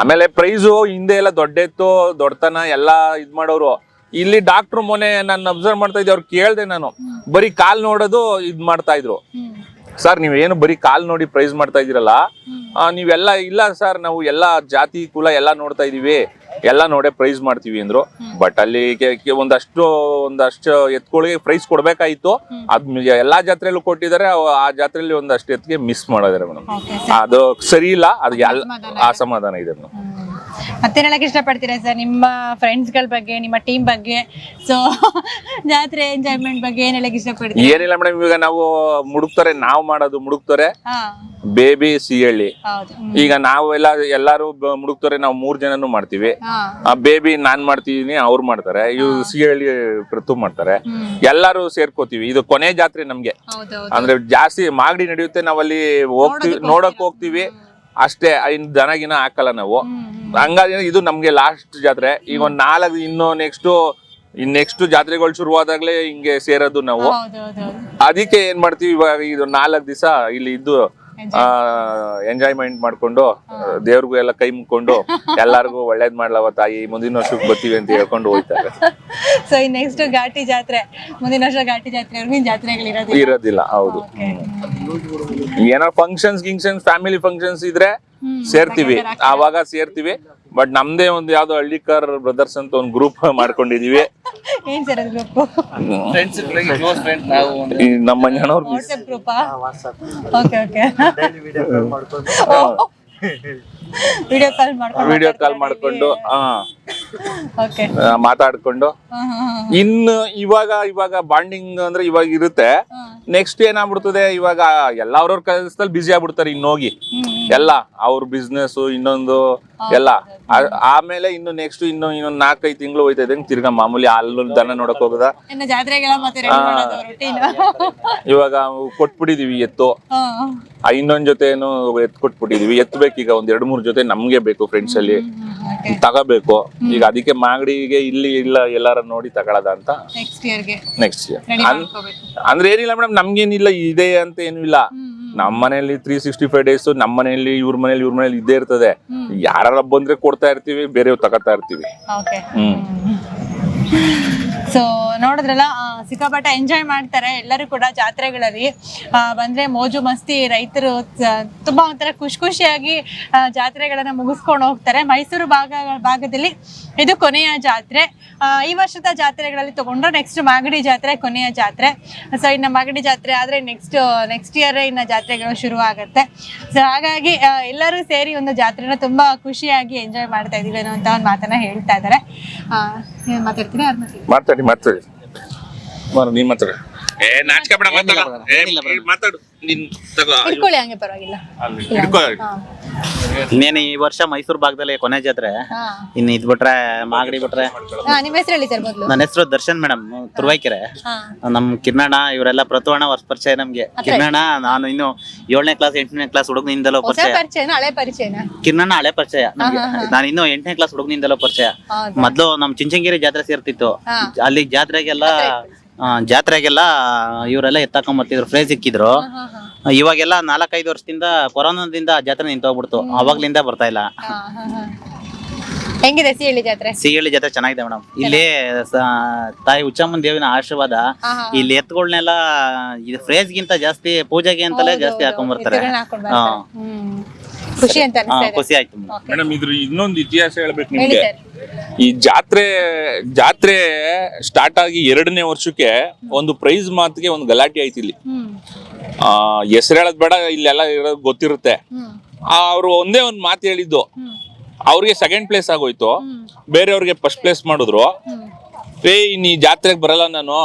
ಆಮೇಲೆ ಪ್ರೈಸು ಹಿಂದೆ ಎಲ್ಲ ದೊಡ್ಡ ಎತ್ತು ದೊಡ್ಡತನ ಎಲ್ಲ ಇದ್ ಮಾಡೋರು. ಇಲ್ಲಿ ಡಾಕ್ಟರ್ ಮೊನ್ನೆ ನಾನು ಅಬ್ಸರ್ವ್ ಮಾಡ್ತಾ ಇದ್ದೆ ಅವ್ರು ಕೇಳ್ದೆ ನಾನು. ಬರೀ ಕಾಲ್ ನೋಡೋದು ಇದ್ ಮಾಡ್ತಾ ಇದ್ರು. ಸರ್ ನೀವೇನು ಬರೀ ಕಾಲ್ ನೋಡಿ ಪ್ರೈಸ್ ಮಾಡ್ತಾ ಇದೀರಲ್ಲ ನೀವೆಲ್ಲ ಇಲ್ಲ ಸರ್ ನಾವು ಎಲ್ಲಾ ಜಾತಿ ಕುಲ ಎಲ್ಲ ನೋಡ್ತಾ ಇದೀವಿ. ಎಲ್ಲ ನೋಡೇ ಪ್ರೈಸ್ ಮಾಡ್ತೀವಿ ಅಂದ್ರು. ಬಟ್ ಅಲ್ಲಿ ಒಂದಷ್ಟು ಒಂದಷ್ಟು ಎತ್ಗಳಿಗೆ ಪ್ರೈಸ್ ಕೊಡ್ಬೇಕಾಯ್ತು. ಅದ್ ಎಲ್ಲಾ ಜಾತ್ರೆಯಲ್ಲೂ ಕೊಟ್ಟಿದ್ದಾರೆ ಆ ಜಾತ್ರೆಯಲ್ಲಿ ಒಂದಷ್ಟು ಎತ್ತಿಗೆ ಮಿಸ್ ಮಾಡಿದಾರೆ ಮೇಡಮ್. ಅದು ಸರಿ ಇಲ್ಲ ಅದು ಎಲ್ಲ ಅಸಮಾಧಾನ ಇದೆ ಮೇಡಮ್. ಮತ್ತೆ ಹೇಳಕ್ ಇಷ್ಟಪಡ್ತೀರಾ ಸರ್? ನಿಮ್ಮ ಫ್ರೆಂಡ್ಸ್ಗಳ ಬಗ್ಗೆ ನಿಮ್ಮ ಟೀಮ್ ಬಗ್ಗೆ? ಸೊ ಜಾತ್ರೆ ಎಂಜಾಯ್ಮೆಂಟ್ ಬಗ್ಗೆ ಏನ್ ಹೇಳಕ್ ಇಷ್ಟಪಡ್ತೀರಾ ಏನಿಲ್ಲ ಮೇಡಮ್ ಇವಾಗ ನಾವು ಮುಡುಕ್ತಾರೆ ನಾವು ಮಾಡೋದು ಮುಡುಕ್ತಾರೆ ಬೇಬಿ ಸಿಹಳ್ಳಿ ಈಗ ನಾವು ಎಲ್ಲ ಎಲ್ಲಾರು ಮುಡುಕ್ತಾರೆ ನಾವು ಮೂರ್ ಜನನು ಮಾಡ್ತೀವಿ. ಆ ಬೇಬಿ ನಾನ್ ಮಾಡ್ತಿದೀನಿ ಅವ್ರು ಮಾಡ್ತಾರೆ. ಇವ್ ಸಿಹಳ್ಳಿ ಪ್ರತು ಮಾಡ್ತಾರೆ. ಎಲ್ಲಾರು ಸೇರ್ಕೋತೀವಿ. ಇದು ಕೊನೆ ಜಾತ್ರೆ ನಮ್ಗೆ. ಅಂದ್ರೆ ಜಾಸ್ತಿ ಮಾಗಡಿ ನಡೆಯುತ್ತೆ ನಾವಲ್ಲಿ ಹೋಗ್ತಿವಿ ನೋಡಕ್ ಹೋಗ್ತಿವಿ. ಅಷ್ಟೇ ಇನ್ ದನಗಿನ ಹಾಕಲ್ಲ ನಾವು. ಹಂಗಾಗಿ ಇದು ನಮ್ಗೆ ಲಾಸ್ಟ್ ಜಾತ್ರೆ. ಈಗ ಒಂದ್ ನಾಲ್ಕು ಇನ್ನು ನೆಕ್ಸ್ಟ್ ಇನ್ ನೆಕ್ಸ್ಟ್ ಜಾತ್ರೆಗಳು ಶುರುವಾದಾಗ್ಲೇ ಹಿಂಗೆ ಸೇರೋದು ನಾವು. ಅದಕ್ಕೆ ಏನ್ ಮಾಡ್ತೀವಿ ಇವಾಗ ಇದು ನಾಲ್ಕು ದಿವಸ ಇಲ್ಲಿ ಇದ್ದು ಎಂಜಾಯ್ಮೆಂಟ್ ಮಾಡ್ಕೊಂಡು ದೇವ್ರಿಗೂ ಎಲ್ಲ ಕೈ ಮುಕ್ಕೊಂಡು ಎಲ್ಲಾರ್ಗು ಒಳ್ಳೇದ್ ಮಾಡ್ಲವ ತಾಯಿ ಮುಂದಿನ ವರ್ಷಕ್ಕೆ ಬರ್ತೀವಿ ಅಂತ ಹೇಳ್ಕೊಂಡು ಹೋಗ್ತಾರೆ. ಸೊ ಈ ನೆಕ್ಸ್ಟ್ ಘಾಟಿ ಜಾತ್ರೆ ಮುಂದಿನ ವರ್ಷ ಘಾಟಿ ಜಾತ್ರೆ ಇನ್ ಜಾತ್ರೆಗಳು ಇರೋದಿಲ್ಲ? ಹೌದು. ಏನೋ ಫಂಕ್ಷನ್ಸ್ ಗಿಂಕ್ಷನ್ಸ್ ಫ್ಯಾಮಿಲಿ ಫಂಕ್ಷನ್ಸ್ ಇದ್ರೆ. ಸೇರ್ತೀವಿ. ಆವಾಗ ಸೇರ್ತೀವಿ. ಬಟ್ ನಮ್ದೇ ಒಂದು ಯಾವ್ದೋ ಹಳ್ಳಿಕಾರ್ ಬ್ರದರ್ಸ್ ಅಂತ ಒಂದು ಗ್ರೂಪ್ ಮಾಡ್ಕೊಂಡಿದೀವಿ. ಏನ್ ಸರ್ ಅದು ಗ್ರೂಪ್ ಫ್ರೆಂಡ್ಸ್ ಕ್ಲೋಸ್ ಫ್ರೆಂಡ್ಸ್ ನಾವು ಒಂದು ಈ ನಮ್ಮ ಮಂಜನವ್ರು ವಾಟ್ಸ್ಆಪ್ ಗ್ರೂಪಾ ಓಕೆ ಓಕೆ ವಿಡಿಯೋ ಕಾಲ್ ಮಾಡ್ಕೊಂಡು. ವಿಡಿಯೋ ಕಾಲ್ ಮಾಡ್ಕೊಂಡು ವಿಡಿಯೋ ಕಾಲ್ ಮಾಡ್ಕೊಂಡು ಆ ಓಕೆ ಮಾತಾಡ್ಕೊಂಡು ಇನ್ನು ಇವಾಗ ಇವಾಗ ಬಾಂಡಿಂಗ್ ಅಂದ್ರೆ ಇವಾಗ ಇರುತ್ತೆ. ನೆಕ್ಸ್ಟ್ ಏನಾಗ್ಬಿಡ್ತದೆ ಇವಾಗ ಎಲ್ಲ ಅವ್ರವ್ರ ಕೆಲಸದಲ್ಲಿ ಬಿಸಿ ಆಗ್ಬಿಡ್ತಾರೆ ಇನ್ನೋಗಿ. ಎಲ್ಲ ಅವ್ರ ಬಿಸ್ನೆಸ್ ಇನ್ನೊಂದು ಎಲ್ಲ. ಆಮೇಲೆ ಇನ್ನು ನೆಕ್ಸ್ಟ್ ಇನ್ನು ಇನ್ನೊಂದ್ ನಾಲ್ಕೈದು ತಿಂಗಳು ಹೋಯ್ತಾ ಇದ್ದಂಗೆ ತಿರ್ಗಾ ಮಾಮೂಲಿ ಅಲ್ಲೂ ದನ ನೋಡಕ್ ಹೋಗದ? ಇನ್ನು ಜಾತ್ರೆಗೆಲ್ಲ ಮತ್ತೆ ರೆಡಿ ಮಾಡೋದು ರೂಟೀನ್ ಇವಾಗ ಕೊಟ್ಬಿಟ್ಟಿದೀವಿ ಎತ್ತು. ಆ ಇನ್ನೊಂದ್ ಜೊತೆನು ಎತ್ ಕೊಟ್ಬಿಟ್ಟಿದೀವಿ. ಎತ್ತಬೇಕೀಗ ಒಂದ್ ಎರಡ್ ಮೂರ್ ಜೊತೆ ನಮ್ಗೆ ಬೇಕು ಫ್ರೆಂಡ್ಸ್ ಅಲ್ಲಿ. ತಗೋಬೇಕು. ಈಗ ಅದಕ್ಕೆ ಮಾಗಡಿಗೆ ಇಲ್ಲಿ ಇಲ್ಲ ಎಲ್ಲಾರ ನೋಡಿ ತಗೊಳದ ಅಂತ. ನೆಕ್ಸ್ಟ್ ಇಯರ್ಗೆ ನೆಕ್ಸ್ಟ್ ಇಯರ್ ರೆಡಿ ಮಾಡ್ಕೋಬೇಕು. ಅಂದ್ರೆ ಏನಿಲ್ಲ ಮೇಡಮ್ ನಮ್ಗೇನಿಲ್ಲ ಇದೆ ಅಂತ ಏನು ಇಲ್ಲ. ನಮ್ಮ ಮನೆಯಲ್ಲಿ ತ್ರೀ ಸಿಕ್ಸ್ಟಿ ಫೈವ್ ಡೇಸ್ ನಮ್ಮ ಮನೆಯಲ್ಲಿ ಇವ್ರ ಮನೇಲಿ ಇವ್ರ ಮನೇಲಿ ಇದ್ದೇ ಇರ್ತದೆ. ಯಾರ ಬಂದ್ರೆ ಕೊಡ್ತಾ ಇರ್ತೀವಿ ಬೇರೆಯವ್ರು ತಗೋತಾ ಇರ್ತೀವಿ. ಹ್ಮ್. ಸೊ ನೋಡಿದ್ರಲ್ಲ ಸಿಕ್ಕಾಪಟ್ಟ ಎಂಜಾಯ್ ಮಾಡ್ತಾರೆ ಎಲ್ಲರೂ ಕೂಡ ಜಾತ್ರೆಗಳಲ್ಲಿ. ಬಂದ್ರೆ ಮೋಜು ಮಸ್ತಿ ರೈತರು ತುಂಬಾ ಒಂಥರ ಖುಷಿ ಖುಷಿಯಾಗಿ ಜಾತ್ರೆಗಳನ್ನ ಮುಗಿಸ್ಕೊಂಡು ಹೋಗ್ತಾರೆ. ಮೈಸೂರು ಭಾಗ, ಭಾಗದಲ್ಲಿ ಇದು ಕೊನೆಯ ಜಾತ್ರೆ. ಈ ವರ್ಷದ ಜಾತ್ರೆಗಳಲ್ಲಿ ತಗೊಂಡ್ರೆ ನೆಕ್ಸ್ಟ್ ಮಾಗಡಿ ಜಾತ್ರೆ, ಕೊನೆಯ ಜಾತ್ರೆ. ಸೊ ಇನ್ನು ಮಾಗಡಿ ಜಾತ್ರೆ ಆದ್ರೆ ನೆಕ್ಸ್ಟ್ ನೆಕ್ಸ್ಟ್ ಇಯರ್ ಇನ್ನ ಜಾತ್ರೆಗಳು ಶುರು ಆಗುತ್ತೆ. ಸೊ ಹಾಗಾಗಿ ಎಲ್ಲರೂ ಸೇರಿ ಒಂದು ಜಾತ್ರೆನ ತುಂಬಾ ಖುಷಿಯಾಗಿ ಎಂಜಾಯ್ ಮಾಡ್ತಾ ಇದೀವಿ ಅನ್ನೋ ಒಂದು ಮಾತನ್ನ ಹೇಳ್ತಾ ಇದ್ದಾರೆ ನೀವು ಮಾತಾಡಿ. ನೀನ್ ಮಾತಾಡು. ಏ ನಾಚಿಕೆ ಬೇಡ ಮಾತಾಡ ಏ, ಮಾತಾಡು. ನೀನ್ ತಗೋ ಇಟ್ಕೊಳ್ಳಿ ಹಂಗೆ ಪರವಾಗಿಲ್ಲ. ಅಲ್ಲಿ. ಹಿಡ್ಕೊ ಇನ್ನೇನು ಈ ವರ್ಷ ಮೈಸೂರು ಭಾಗದಲ್ಲಿ ಕೊನೆ ಜಾತ್ರೆ. ಇನ್ ಇನ್ನು ಇದ್ ಬಿಟ್ರೆ ಮಾಗಡಿ ಬಿಟ್ರೆ. ಹಾ, ನಿಮ್ಮ ಹೆಸರು ಹೇಳಿ ಸರ್ ಮೊದ್ಲು? ನನ್ನ ಹೆಸರು ದರ್ಶನ್ ಮೇಡಮ್ ತುರುವಾಯ್ಕೆರೆ ಹಾ. ನಮ್ ಕಿರಣ ಇವರೆಲ್ಲ ಪ್ರತಿವರ್ಣ ವರ್ಷ ಪರಿಚಯ ನಮ್ಗೆ. ಕಿರಣಣ ನಾನು ಇನ್ನು ಏಳನೇ ಕ್ಲಾಸ್ ಎಂಟನೇ ಕ್ಲಾಸ್ ಹುಡುಗನಿಂದಲೋ ಹೊಸ ಪರಿಚಯ. ಪರಿಚಯನ ಹಳೆ ಪರಿಚಯನ? ಕಿರಣಣ್ಣ ಹಳೆ ಪರಿಚಯ. ನಮ್ಗೆ ನಾನು ಇನ್ನು ಎಂಟನೇ ಕ್ಲಾಸ್ ಹುಡುಗನಿಂದಲೋ ಪರಿಚಯ. ಹೌದಾ? ಮೊದ್ಲು ನಮ್ ಚಿಂಚಂಗಿರಿ ಜಾತ್ರೆ ಸೇರ್ತಿತ್ತು. ಹಾ. ಅಲ್ಲಿ ಜಾತ್ರೆಗೆಲ್ಲ ಜಾತ್ರೆಗೆಲ್ಲ ಇವರೆಲ್ಲ ಎತ್ತಾಕೊಂಡ್ ಬರ್ತಿದ್ರು ಫ್ರೈಸ್ ಸಿಕ್ಕಿದ್ರು ಹಾ, ಹಾ. ಇವಾಗೆಲ್ಲ ನಾಲ್ಕೈದು ವರ್ಷದಿಂದ ಕೊರೋನಾದಿಂದ ಜಾತ್ರೆ ಜಾತ್ರೆ ನಿಂತೋಗ್ಬಿಡ್ತು. ಅವಾಗ್ಲಿಂದ ಬರ್ತಾ ಇಲ್ಲ. ಹೆಂಗಿದೆ ಸಿಹಳ್ಳಿ ಜಾತ್ರೆ? ಸಿಗಳ್ಳಿ ಜಾತ್ರೆ ಚೆನ್ನಾಗಿದೆ ಮೇಡಮ್. ಇಲ್ಲಿ ತಾಯಿ ಉಚ್ಚಮ್ಮನ ದೇವಿನ ಆಶೀರ್ವಾದ. ಇಲ್ಲಿ ಎತ್ತುಗಳನ್ನೆಲ್ಲ ಇದು ಫ್ರೇಸ್ ಗಿಂತ ಜಾಸ್ತಿ ಪೂಜೆಗೆ ಅಂತಲೇ ಜಾಸ್ತಿ ಹಾಕೊಂಡ್ ಬರ್ತಾರೆ ಖುಷಿ ಅಂತ ಹಾ, ಅನಿಸ್ತಾ ಇದೆ. ಖುಷಿ ಆಯ್ತು. ಮೇಡಮ್. ಇದ್ರ ಇನ್ನೊಂದು ಇತಿಹಾಸ ಹೇಳ್ಬೇಕು ಹೇಳಿ ನಿಮ್ಗೆ. ಸರ್ ಈ ಜಾತ್ರೆ ಜಾತ್ರೆ ಸ್ಟಾರ್ಟ್ ಆಗಿ ಎರಡನೇ ವರ್ಷಕ್ಕೆ ಒಂದು ಪ್ರೈಸ್ ಮಾತಿಗೆ ಒಂದು ಗಲಾಟೆ ಆಯ್ತು ಇಲ್ಲಿ. ಹ್ಮ್. ಆ ಹೆಸರು ಹೇಳೋದ್ ಬೇಡ ಇಲ್ಲೆಲ್ಲ ಇರೋದು ಗೊತ್ತಿರುತ್ತೆ. ಹ್ಮ್. ಅವ್ರು ಒಂದೇ ಒಂದು ಮಾತು ಹೇಳಿದ್ದು. ಅವ್ರಿಗೆ ಸೆಕೆಂಡ್ ಪ್ಲೇಸ್ ಆಗೋಯ್ತು. ಬೇರೆಯವ್ರಿಗೆ ಫಸ್ಟ್ ಪ್ಲೇಸ್ ಮಾಡಿದ್ರು. ಏ ಈ ಜಾತ್ರೆಗೆ ಬರಲ್ಲ ನಾನು.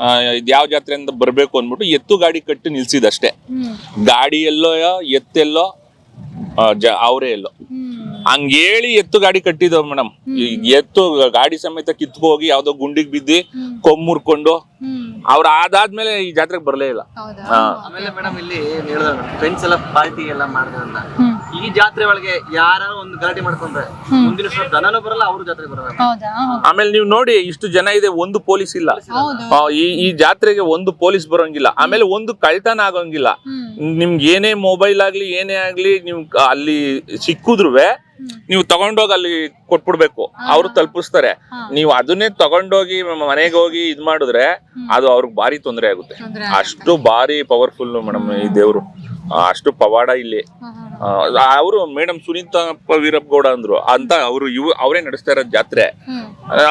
ಆ, ಇದ್ ಯಾವ ಜಾತ್ರೆ ಅಂತ ಬರ್ಬೇಕು ಅಂದ್ಬಿಟ್ಟು ಎತ್ತು ಗಾಡಿ ಕಟ್ಟಿ ನಿಲ್ಸಿದಷ್ಟೇ ಹ್ಮ್. ಗಾಡಿ ಎಲ್ಲೋ ಎತ್ತೆಲ್ಲೋ ಆ, ಅವರೇ ಎಲ್ಲೋ ಹಂಗೇಳಿ ಹಂಗ್ ಹೇಳಿ ಎತ್ತು ಗಾಡಿ ಕಟ್ಟಿದವ್ ಮೇಡಮ್ ಎತ್ತು ಗಾಡಿ ಸಮೇತ ಕಿತ್ಕೋಗಿ ಯಾವ್ದೋ ಗುಂಡಿಗ್ ಬಿದ್ದಿ ಕೊಮ್ಮುರ್ಕೊಂಡು ಅವ್ರ ಅದಾದ್ಮೇಲೆ ಈ ಜಾತ್ರೆಗೆ ಬರ್ಲೇ ಇಲ್ಲ. ಆಮೇಲೆ ಮೇಡಮ್ ಇಲ್ಲಿ ಫ್ರೆಂಡ್ಸ್ ಎಲ್ಲ ಪಾರ್ಟಿ ಎಲ್ಲ ಮಾಡಿದ್ರಲ್ಲ. ಈ ಜಾತ್ರೆ ಒಳಗೆ ಯಾರು ಒಂದು ಗಲಾಟೆ ಮಾಡ್ಕೊಂಡ್ರೆ ಮುಂದಿನ ವರ್ಷ ದನನೂ ಬರಲ್ಲ ಅವರು ಜಾತ್ರೆ ಬರಲ್ಲ. ಹೌದಾ? ಆಮೇಲೆ ನೀವು ನೋಡಿ ಇಷ್ಟು ಜನ ಇದೆ ಒಂದು ಪೊಲೀಸ್ ಇಲ್ಲ. ಆ, ಈ ಈ ಜಾತ್ರೆಗೆ ಒಂದು ಪೊಲೀಸ್ ಬರೋಂಗಿಲ್ಲ. ಆಮೇಲೆ ಒಂದು ಕಳ್ತನ ಆಗೋಂಗಿಲ್ಲ. ನಿಮ್ಗೆ ಏನೇ ಮೊಬೈಲ್ ಆಗ್ಲಿ ಏನೇ ಆಗ್ಲಿ ನೀವು ಅಲ್ಲಿ ಸಿಕ್ಕುದ್ರುವೆ ನೀವು ತಗೊಂಡೋಗಿ ಅಲ್ಲಿ ಕೊಟ್ಬಿಡ್ಬೇಕು. ಅವ್ರು ತಲುಪಿಸ್ತಾರೆ. ನೀವು ಅದನ್ನೇ ತಗೊಂಡೋಗಿ ಮನೆಗೆ ಹೋಗಿ ಇದ್ ಮಾಡಿದ್ರೆ ಅದು ಅವ್ರಿಗೆ ಭಾರಿ ತೊಂದರೆ ಆಗುತ್ತೆ. ತೊಂದ್ರೆ ಅಷ್ಟು ಭಾರಿ ಪವರ್ಫುಲ್ ಮೇಡಮ್ ಈ ದೇವ್ರು. ಆ, ಅಷ್ಟು ಪವಾಡ ಇಲ್ಲಿ. ಅವರು ಮೇಡಮ್ ಸುನೀತಾ ವೀರಪ್ಪ ಗೌಡ ಅಂದ್ರು. ಅಂತ ಅವರು ಇವ್ ಅವರೇ ನಡೆಸ್ತಾ ಇರೋ ಜಾತ್ರೆ.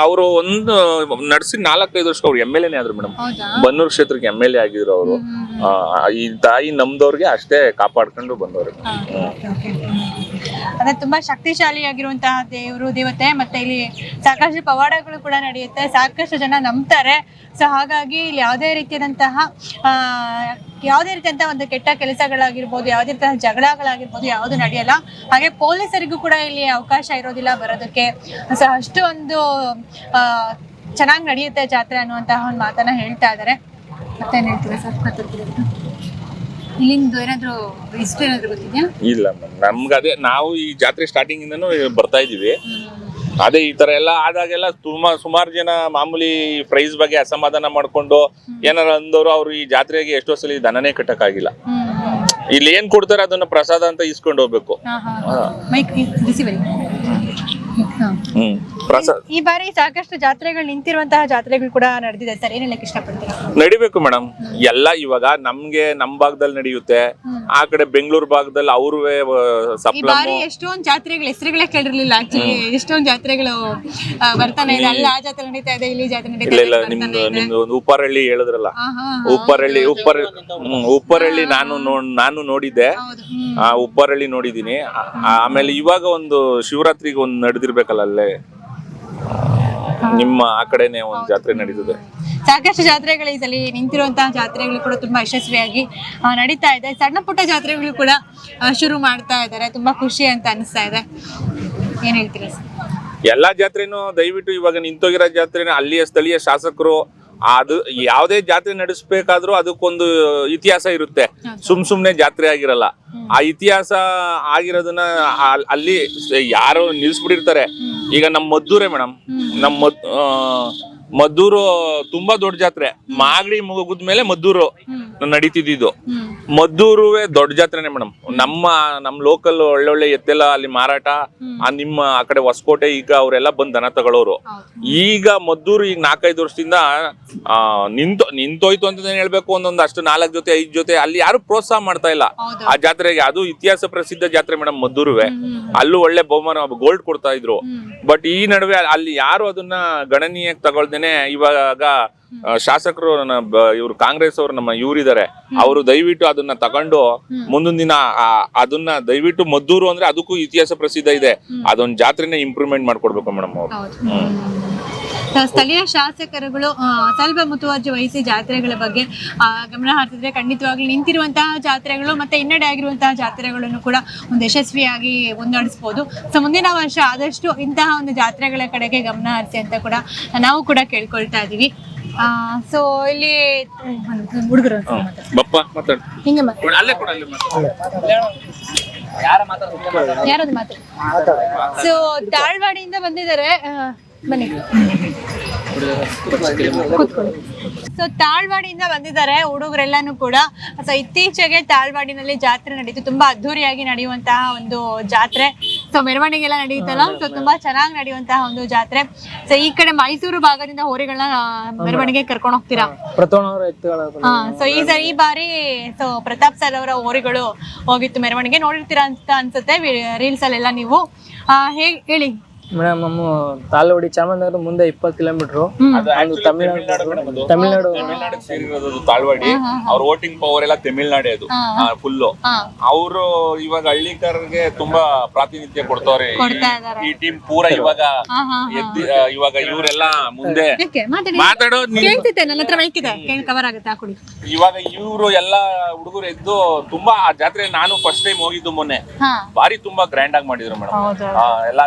ಅವರು ಒಂದು ನಡೆಸಿ ನಾಲ್ಕೈದು ವರ್ಷ ಅವ್ರು ಎಂ ಎಲ್ ಎನೇ ಆದ್ರು ಮೇಡಮ್ ಹೌದಾ? ಬನ್ನೂರು ಕ್ಷೇತ್ರಕ್ಕೆ ಎಂ ಎಲ್ ಎ ಆಗಿದ್ರು ಅವರು. ಈ ತಾಯಿ ನಮ್ದವ್ರಿಗೆ ಅಷ್ಟೇ ಕಾಪಾಡ್ಕೊಂಡು ಬಂದವ್ರು. ಅದೇ ತುಂಬಾ ಶಕ್ತಿಶಾಲಿಯಾಗಿರುವಂತಹ ದೇವರು, ದೇವತೆ ಮತ್ತೆ ಇಲ್ಲಿ ಸಾಕಷ್ಟು ಪವಾಡಗಳು ಕೂಡ ನಡೆಯುತ್ತೆ. ಸಾಕಷ್ಟು ಜನ ನಂಬ್ತಾರೆ. ಸೊ ಹಾಗಾಗಿ ಇಲ್ಲಿ ಯಾವುದೇ ರೀತಿಯಾದಂತಹ ಯಾವುದೇ ರೀತಿಯಂತಹ ಒಂದು ಕೆಟ್ಟ ಕೆಲಸಗಳಾಗಿರ್ಬೋದು, ಯಾವುದೇ ರೀತಿಯ ಜಗಳಗಳಾಗಿರ್ಬೋದು ಯಾವುದು ನಡೆಯಲ್ಲ. ಹಾಗೆ ಪೊಲೀಸರಿಗೂ ಕೂಡ ಇಲ್ಲಿ ಅವಕಾಶ ಇರೋದಿಲ್ಲ ಬರೋದಕ್ಕೆ. ಸೊ ಅಷ್ಟು ಒಂದು ಚೆನ್ನಾಗಿ ನಡೆಯುತ್ತೆ ಜಾತ್ರೆ ಅನ್ನುವಂತಹ ಒಂದು ಮಾತನ್ನ ಹೇಳ್ತಾ ಇದ್ದಾರೆ. ಮತ್ತೆ ಹೇಳ್ತೀರಾ ಸರ್? ಇಲ್ಲಿಂದ ಏನಾದ್ರು ಹಿಸ್ಟ್ರಿ ಏನಾದ್ರು ಗೊತ್ತಿದ್ಯಾ? ಇಲ್ಲ ಮ್ಯಾಮ್ ನಮ್ಗೆ ಅದೇ ನಾವು ಈ ಜಾತ್ರೆ ಸ್ಟಾರ್ಟಿಂಗ್ ಇಂದನೂ ಬರ್ತಾ ಇದೀವಿ ಅದೇ ಈ ತರ ಎಲ್ಲ ಆದಾಗೆಲ್ಲ ತುಂಬಾ ಸುಮಾರು ಜನ ಮಾಮೂಲಿ ಪ್ರೈಸ್ ಬಗ್ಗೆ ಅಸಮಾಧಾನ ಮಾಡ್ಕೊಂಡು ಏನಾರ ಅಂದವರು ಅವ್ರು ಈ ಜಾತ್ರೆಗೆ ಎಷ್ಟೋ ಸಲ ದನನೇ ಕಟ್ಟಕ್ಕಾಗಿಲ್ಲ. ಇಲ್ಲಿ ಏನ್ ಕೊಡ್ತಾರೆ ಅದನ್ನ ಪ್ರಸಾದ ಅಂತ ಇಸ್ಕೊಂಡು ಹೋಗ್ಬೇಕು. ಹ್ಮ್. ಈ ಬಾರಿ ಸಾಕಷ್ಟು ಜಾತ್ರೆಗಳು ನಿಂತಿರುವಂತಹ ಜಾತ್ರೆಗಳು ಕೂಡ ನಡೆದಿದೆ ಸರ್. ಏನ್ ಹೇಳಕ್ ಇಷ್ಟಪಡ್ತೀರಾ ನಡಿಬೇಕು ಮೇಡಮ್ ಎಲ್ಲ ಇವಾಗ ನಮ್ಗೆ ನಮ್ ಭಾಗದಲ್ಲಿ ನಡೆಯುತ್ತೆ. ಆ ಕಡೆ ಬೆಂಗಳೂರು ಭಾಗದಲ್ಲಿ ಅವ್ರವೇ ಈ ಬಾರಿ ಎಷ್ಟೊಂದ್ ಜಾತ್ರೆಗಳು ಹೆಸರುಗಳೇ ಕೇಳಿರ್ಲಿಲ್ಲ ಆಕ್ಚುಲಿ ಎಷ್ಟೊಂದ್ ಜಾತ್ರೆಗಳು ಆ, ಬರ್ತಾನೆ ಇದೆ. ಅಲ್ಲಿ ಆ ಜಾತ್ರೆ ನಡೀತಾ ಇದೆ ಇಲ್ಲಿ ಜಾತ್ರೆ ನಡೀತಾ ಇಲ್ಲ ಇದೆ ಇಲ್ಲ ಬರ್ತಾನೆ ನಿಮ್ದು ಇದೆ. ನಿಮ್ದು ಒಂದು ಉಪ್ಪಾರಳ್ಳಿ ಹೇಳಿದ್ರಲ್ಲ. ಹಾ, ಹಾ, ಉಪ್ಪರಳ್ಳಿ ಉಪ್ಪರ್ ಹ್ಮ್, ಉಪ್ಪರಳ್ಳಿ ನಾನು ನೋ- ನಾನು ನೋಡಿದ್ದೆ. ಹೌದು ಹ್ಮ್. ಆ ಉಪ್ಪರಳ್ಳಿ ನೋಡಿದೀನಿ ಆ- ಆಮೇಲೆ ಇವಾಗ ಒಂದು ಶಿವರಾತ್ರಿಗೆ ಒಂದು ನಡೆದಿರ್ಬೇಕಲ್ಲ ಅಲ್ಲೇ. ನಿಮ್ಮ ಆ ಕಡೆನೆ ಒಂದು ಜಾತ್ರೆ ನಡೀತದೆ. ಸಾಕಷ್ಟು ಜಾತ್ರೆಗಳು ಈ ಸಲ ನಿಂತಿರುವಂತಹ ಜಾತ್ರೆಗಳು ಕೂಡ ತುಂಬಾ ಯಶಸ್ವಿಯಾಗಿ ನಡೀತಾ ಇದೆ. ಸಣ್ಣ ಪುಟ್ಟ ಜಾತ್ರೆಗಳು ಕೂಡ ಶುರು ಮಾಡ್ತಾ ಇದ್ದಾರೆ. ತುಂಬಾ ಖುಷಿ ಅಂತ ಅನಿಸ್ತಾ ಇದೆ. ಏನ್ ಹೇಳ್ತೀರಾ ಎಲ್ಲಾ ಜಾತ್ರೆನೂ ದಯವಿಟ್ಟು ಇವಾಗ ನಿಂತೋಗಿರೋ ಜಾತ್ರೆನ ಅಲ್ಲಿಯ ಸ್ಥಳೀಯ ಶಾಸಕರು ಅದು ಯಾವುದೇ ಜಾತ್ರೆ ನಡೆಸ್ಬೇಕಾದ್ರೂ ಅದಕ್ಕೊಂದು ಇತಿಹಾಸ ಇರುತ್ತೆ. ಸುಮ್ ಸುಮ್ನೆ ಜಾತ್ರೆ ಆಗಿರಲ್ಲ. ಆ ಇತಿಹಾಸ ಆಗಿರೋದನ್ನ ಅಲ್ಲಿ ಯಾರು ನಿಲ್ಸ್ಬಿಟ್ಟಿರ್ತಾರೆ. ಈಗ ನಮ್ಮ ಮದ್ದೂರೇ ಮೇಡಮ್. ನಮ್ಮ ಮದ್ದೂರು ತುಂಬಾ ದೊಡ್ಡ ಜಾತ್ರೆ. ಮಾಗಡಿ ಮುಗಿದ್ಮೇಲೆ ಮದ್ದೂರು ನಡೀತಿದ್ದು ಮದ್ದೂರುವೆ ದೊಡ್ಡ ಜಾತ್ರೆನೆ ಮೇಡಮ್. ನಮ್ಮ ನಮ್ ಲೋಕಲ್ ಒಳ್ಳೊಳ್ಳೆ ಎತ್ತೆಲ್ಲ ಅಲ್ಲಿ ಮಾರಾಟ ಆ ನಿಮ್ಮ ಆ ಕಡೆ ಹೊಸಕೋಟೆ ಈಗ ಅವರೆಲ್ಲ ಬಂದ್ ದನ ತಗೊಳ್ಳೋರು ಈಗ ಮದ್ದೂರು ಈಗ ನಾಲ್ಕೈದು ವರ್ಷದಿಂದ ಆ ನಿಂತು ನಿಂತೋಯ್ತು ಅಂತ ಹೇಳ್ಬೇಕು? ಒಂದೊಂದು ಅಷ್ಟು ನಾಲ್ಕು ಜೊತೆ ಐದ್ ಜೊತೆ ಅಲ್ಲಿ ಯಾರು ಪ್ರೋತ್ಸಾಹ ಮಾಡ್ತಾ ಇಲ್ಲ. ಆ ಜಾತ್ರೆಗೆ ಅದು ಇತಿಹಾಸ ಪ್ರಸಿದ್ಧ ಜಾತ್ರೆ ಮೇಡಮ್ ಮದ್ದೂರುವೆ. ಅಲ್ಲೂ ಒಳ್ಳೆ ಬಹುಮಾನ ಗೋಲ್ಡ್ ಕೊಡ್ತಾ ಇದ್ರು. ಬಟ್ ಈ ನಡುವೆ ಅಲ್ಲಿ ಯಾರು ಅದನ್ನ ಗಣನೀಯ ತಗೊಳ್ದೇನೆ ಇವಾಗ ಶಾಸಕರು ಇವರು ಕಾಂಗ್ರೆಸ್ ಅವರು ನಮ್ಮ ಇವರಿದ್ದಾರೆ ಅವರು ದಯವಿಟ್ಟು ಅದನ್ನ ತಗೊಂಡು ಮುಂದಿನ ದಿನ ಅದನ್ನ ದಯವಿಟ್ಟು ಮದ್ದೂರು ಅಂದ್ರೆ ಅದಕ್ಕೂ ಇತಿಹಾಸ ಪ್ರಸಿದ್ಧ ಇದೆ. ಅದೊಂದು ಜಾತ್ರೆನ ಇಂಪ್ರೂವ್ಮೆಂಟ್ ಮಾಡ್ಕೊಡ್ಬೇಕು ಮೇಡಮ್ ಅವರು. ಸ್ಥಳೀಯ ಶಾಸಕರುಗಳು ಸ್ವಲ್ಪ ಮುತುವರ್ಜಿ ವಹಿಸಿ ಜಾತ್ರೆಗಳ ಬಗ್ಗೆ ಆ, ಗಮನ ಹರಿಸಿದ್ರೆ ಖಂಡಿತವಾಗ್ಲೂ ನಿಂತಿರುವಂತಹ ಜಾತ್ರೆಗಳು ಮತ್ತೆ ಹಿನ್ನಡೆ ಆಗಿರುವಂತಹ ಜಾತ್ರೆಗಳನ್ನು ಕೂಡ ಒಂದು ಯಶಸ್ವಿಯಾಗಿ ಮುನ್ನಡೆಸಬಹುದು ಸೊ ಮುಂದಿನ ವರ್ಷ ಆದಷ್ಟು ಇಂತಹ ಒಂದು ಜಾತ್ರೆಗಳ ಕಡೆಗೆ ಗಮನ ಹರಿಸಿ ಅಂತ ಕೂಡ ನಾವು ಕೂಡ ಕೇಳ್ಕೊಳ್ತಾ ಇದೀವಿ. ಸೊ ಇಲ್ಲಿ ಹುಡುಗರು ಬಪ್ಪ ಮಾತಾಡು. ಹಿಂಗೆ ಅಲ್ಲೇ ಕೊಡು ಅಲ್ಲೇ ಮಾತಾಡು. ಮಾತು ಸೊ ತಾಳ್ವಾಡಿಯಿಂದ ಬಂದಿದ್ದಾರೆ ಆ, ಬನ್ನಿ. ಸೊ ತಾಳ್ವಾಡಿಯಿಂದ ಬಂದಿದ್ದಾರೆ ಹುಡುಗರೆಲ್ಲಾನು ಕೂಡ. ಸೊ ಇತ್ತೀಚೆಗೆ ತಾಳ್ವಾಡಿನಲ್ಲಿ ಜಾತ್ರೆ ನಡೀತು. ತುಂಬಾ ಅದ್ದೂರಿಯಾಗಿ ನಡೆಯುವಂತಹ ಒಂದು ಜಾತ್ರೆ. ಸೊ ಮೆರವಣಿಗೆ ಎಲ್ಲ ನಡೆಯುತ್ತಲ್ಲ? ಸೊ ತುಂಬಾ ಚೆನ್ನಾಗಿ ನಡೆಯುವಂತಹ ಒಂದು ಜಾತ್ರೆ. ಸೊ ಈ ಕಡೆ ಮೈಸೂರು ಭಾಗದಿಂದ ಹೋರಿಗಳನ್ನ ಮೆರವಣಿಗೆ ಕರ್ಕೊಂಡು ಹೋಗ್ತೀರಾ? ಸೊ ಈ ಸರಿ ಈ ಬಾರಿ ಸೊ ಪ್ರತಾಪ್ ಸರ್ ಅವರ ಹೋರಿಗಳು ಹೋಗಿತ್ತು ಮೆರವಣಿಗೆ. ನೋಡಿರ್ತೀರಾ ಅಂತ ಅನ್ಸುತ್ತೆ. ರೀಲ್ಸ್ ಅಲ್ಲೆಲ್ಲ ನೀವು. ಆ, ಹೇಗ್ ಹೇಳಿ. ಮೇಡಮ್ ನಮ್ಮ ತಾಲೋಡಿ ಚಾಮರಾಜನಗರ ಮುಂದೆ ಇಪ್ಪತ್ತು ಕಿಲೋಮೀಟರ್. ಅದು ತಮಿಳ್ನಾಡು. ತಮಿಳ್ನಾಡು ತಮಿಳ್ನಾಡಿಗೆ ಸೇರಿರೋದು ತಾಳ್ವಾಡಿ. ಅವ್ರ ವೋಟಿಂಗ್ ಪವರ್ ಎಲ್ಲ ತಮಿಳ್ನಾಡೆ ಅದು. ಫುಲ್ಲು ಅವರು ಇವಾಗ ಹಳ್ಳಿಕರ್ಗೆ ತುಂಬಾ ಪ್ರಾತಿನಿಧ್ಯ ಕೊಡ್ತವ್ರೆ ಈ- ಈ ಟೀಮ್ ಪೂರ ಇವಾಗ ಎದ್ದಿ ಇವಾಗ ಇವರೆಲ್ಲ ಮುಂದೆ ಯಾಕೆ? ಮಾತಾಡಿ. ಮಾತಾಡೋ ನೀ- ಕೇಳ್ತಿದ್ದೆ ನನ್ನ ಹತ್ರ ಮೈಕ್ ಇದೆ. ಕೇಳಿ ಕವರ್ ಆಗುತ್ತೆ? ಹಾಕೊಡಿ ಇವಾಗ ಇವರು ಎಲ್ಲಾ ಹುಡುಗರು ಎದ್ದು ತುಂಬಾ ಆ ಜಾತ್ರೆ ನಾನು ಫಸ್ಟ್ ಟೈಮ್ ಹೋಗಿದ್ದು ಮೊನ್ನೆ. ಹಾ. ಬಾರಿ ತುಂಬಾ ಗ್ರ್ಯಾಂಡ್ ಆಗಿ ಮಾಡಿದ್ರು ಮೇಡಮ್. ಹೌದಾ? ಎಲ್ಲ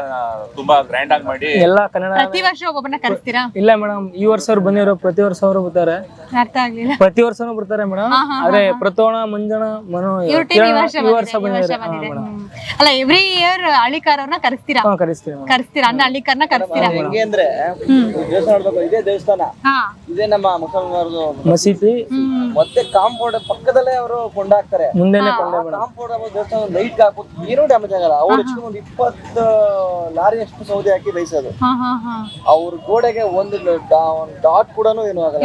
ತುಂಬಾ ಗ್ರ್ಯಾಂಡ್ ಆಗಿ ಮಾಡಿ ಎಲ್ಲ ಕನ್ನಡ ಪ್ರತಿ ವರ್ಷ ಒಬ್ಬೊಬ್ಬರನ್ನ ಕರೆಸ್ತೀರಾ? ಇಲ್ಲ ಮೇಡಮ್ ಈ ವರ್ಷ ಅವ್ರು ಬಂದಿರೋ ಪ್ರತಿ ವರ್ಷ ಅವರು ಬರ್ತಾರೆ. ಅರ್ಥ ಆಗ್ಲಿಲ್ಲ. ಪ್ರತಿ ವರ್ಷನೂ ಬರ್ತಾರೆ ಮೇಡಮ್ ಆದ್ರೆ ಪ್ರತೋಣ ಮಂಜಣ ಮನೋ ಇವ್ರ ಟೀಮ್ ಈ ವರ್ಷ ಈ ವರ್ಷ ಬಂದಿದೆ, ಹ್ಮ್. ಅಲ್ಲ ಎವ್ರಿ ಇಯರ್ ಹಳ್ಳಿಕಾರವ್ರನ್ನ ಕರೆಸ್ತೀರಾ? ಹಾ ಕರೆಸ್ತೀವಿ madam. ಕರೆಸ್ತೀರಾ? ಅಂದ್ರೆ ಹಳ್ಳಿಕಾರನ್ನ ಕರೆಸ್ತೀರಾ? ಹೆಂಗೆ ಅಂದ್ರೆ ದೇವಸ್ಥಾನ ನೋಡ್ಬೇಕು ಇದೇ ದೇವಸ್ಥಾನ. ಹಾ. ಇದೇ ನಮ್ಮ ಮುಸಲ್ಮಾನರದು ಮಸೀದಿ. ಹ್ಮ್. ಮತ್ತೆ ಕಾಂಪೌಂಡ್ ಪಕ್ಕದಲ್ಲೇ ಅವರು ಕೊಂಡಾಕ್ತಾರೆ. ಮುಂದೆನೆ ಕೊಂಡೆ ಕಾಂಪೌಂಡ್ ಕಾಂಪೌಂಡ್ ದೇವಸ್ಥಾನ ಲೈಟ್ ಹಾಕ್ಬಿಟ್ಟು ಏನೂ ಡ್ಯಾಮೇಜ್ ಆಗಲ್ಲ. ಅವ್ರು ಹೆಚ್ಚು ಒಂದು ಇಪ್ಪತ್ತು ಲಾರಿ ಅಷ್ಟು ಸೌದೆ ಹಾಕಿ ಬೇಯಿಸೋದು. ಹಾ ಹಾ ಹಾ. ಅವ್ರ ಗೋಡೆಗೆ ಒಂದು ಡಾಟ್ ಕೂಡ ಏನು ಆಗಲ್ಲ.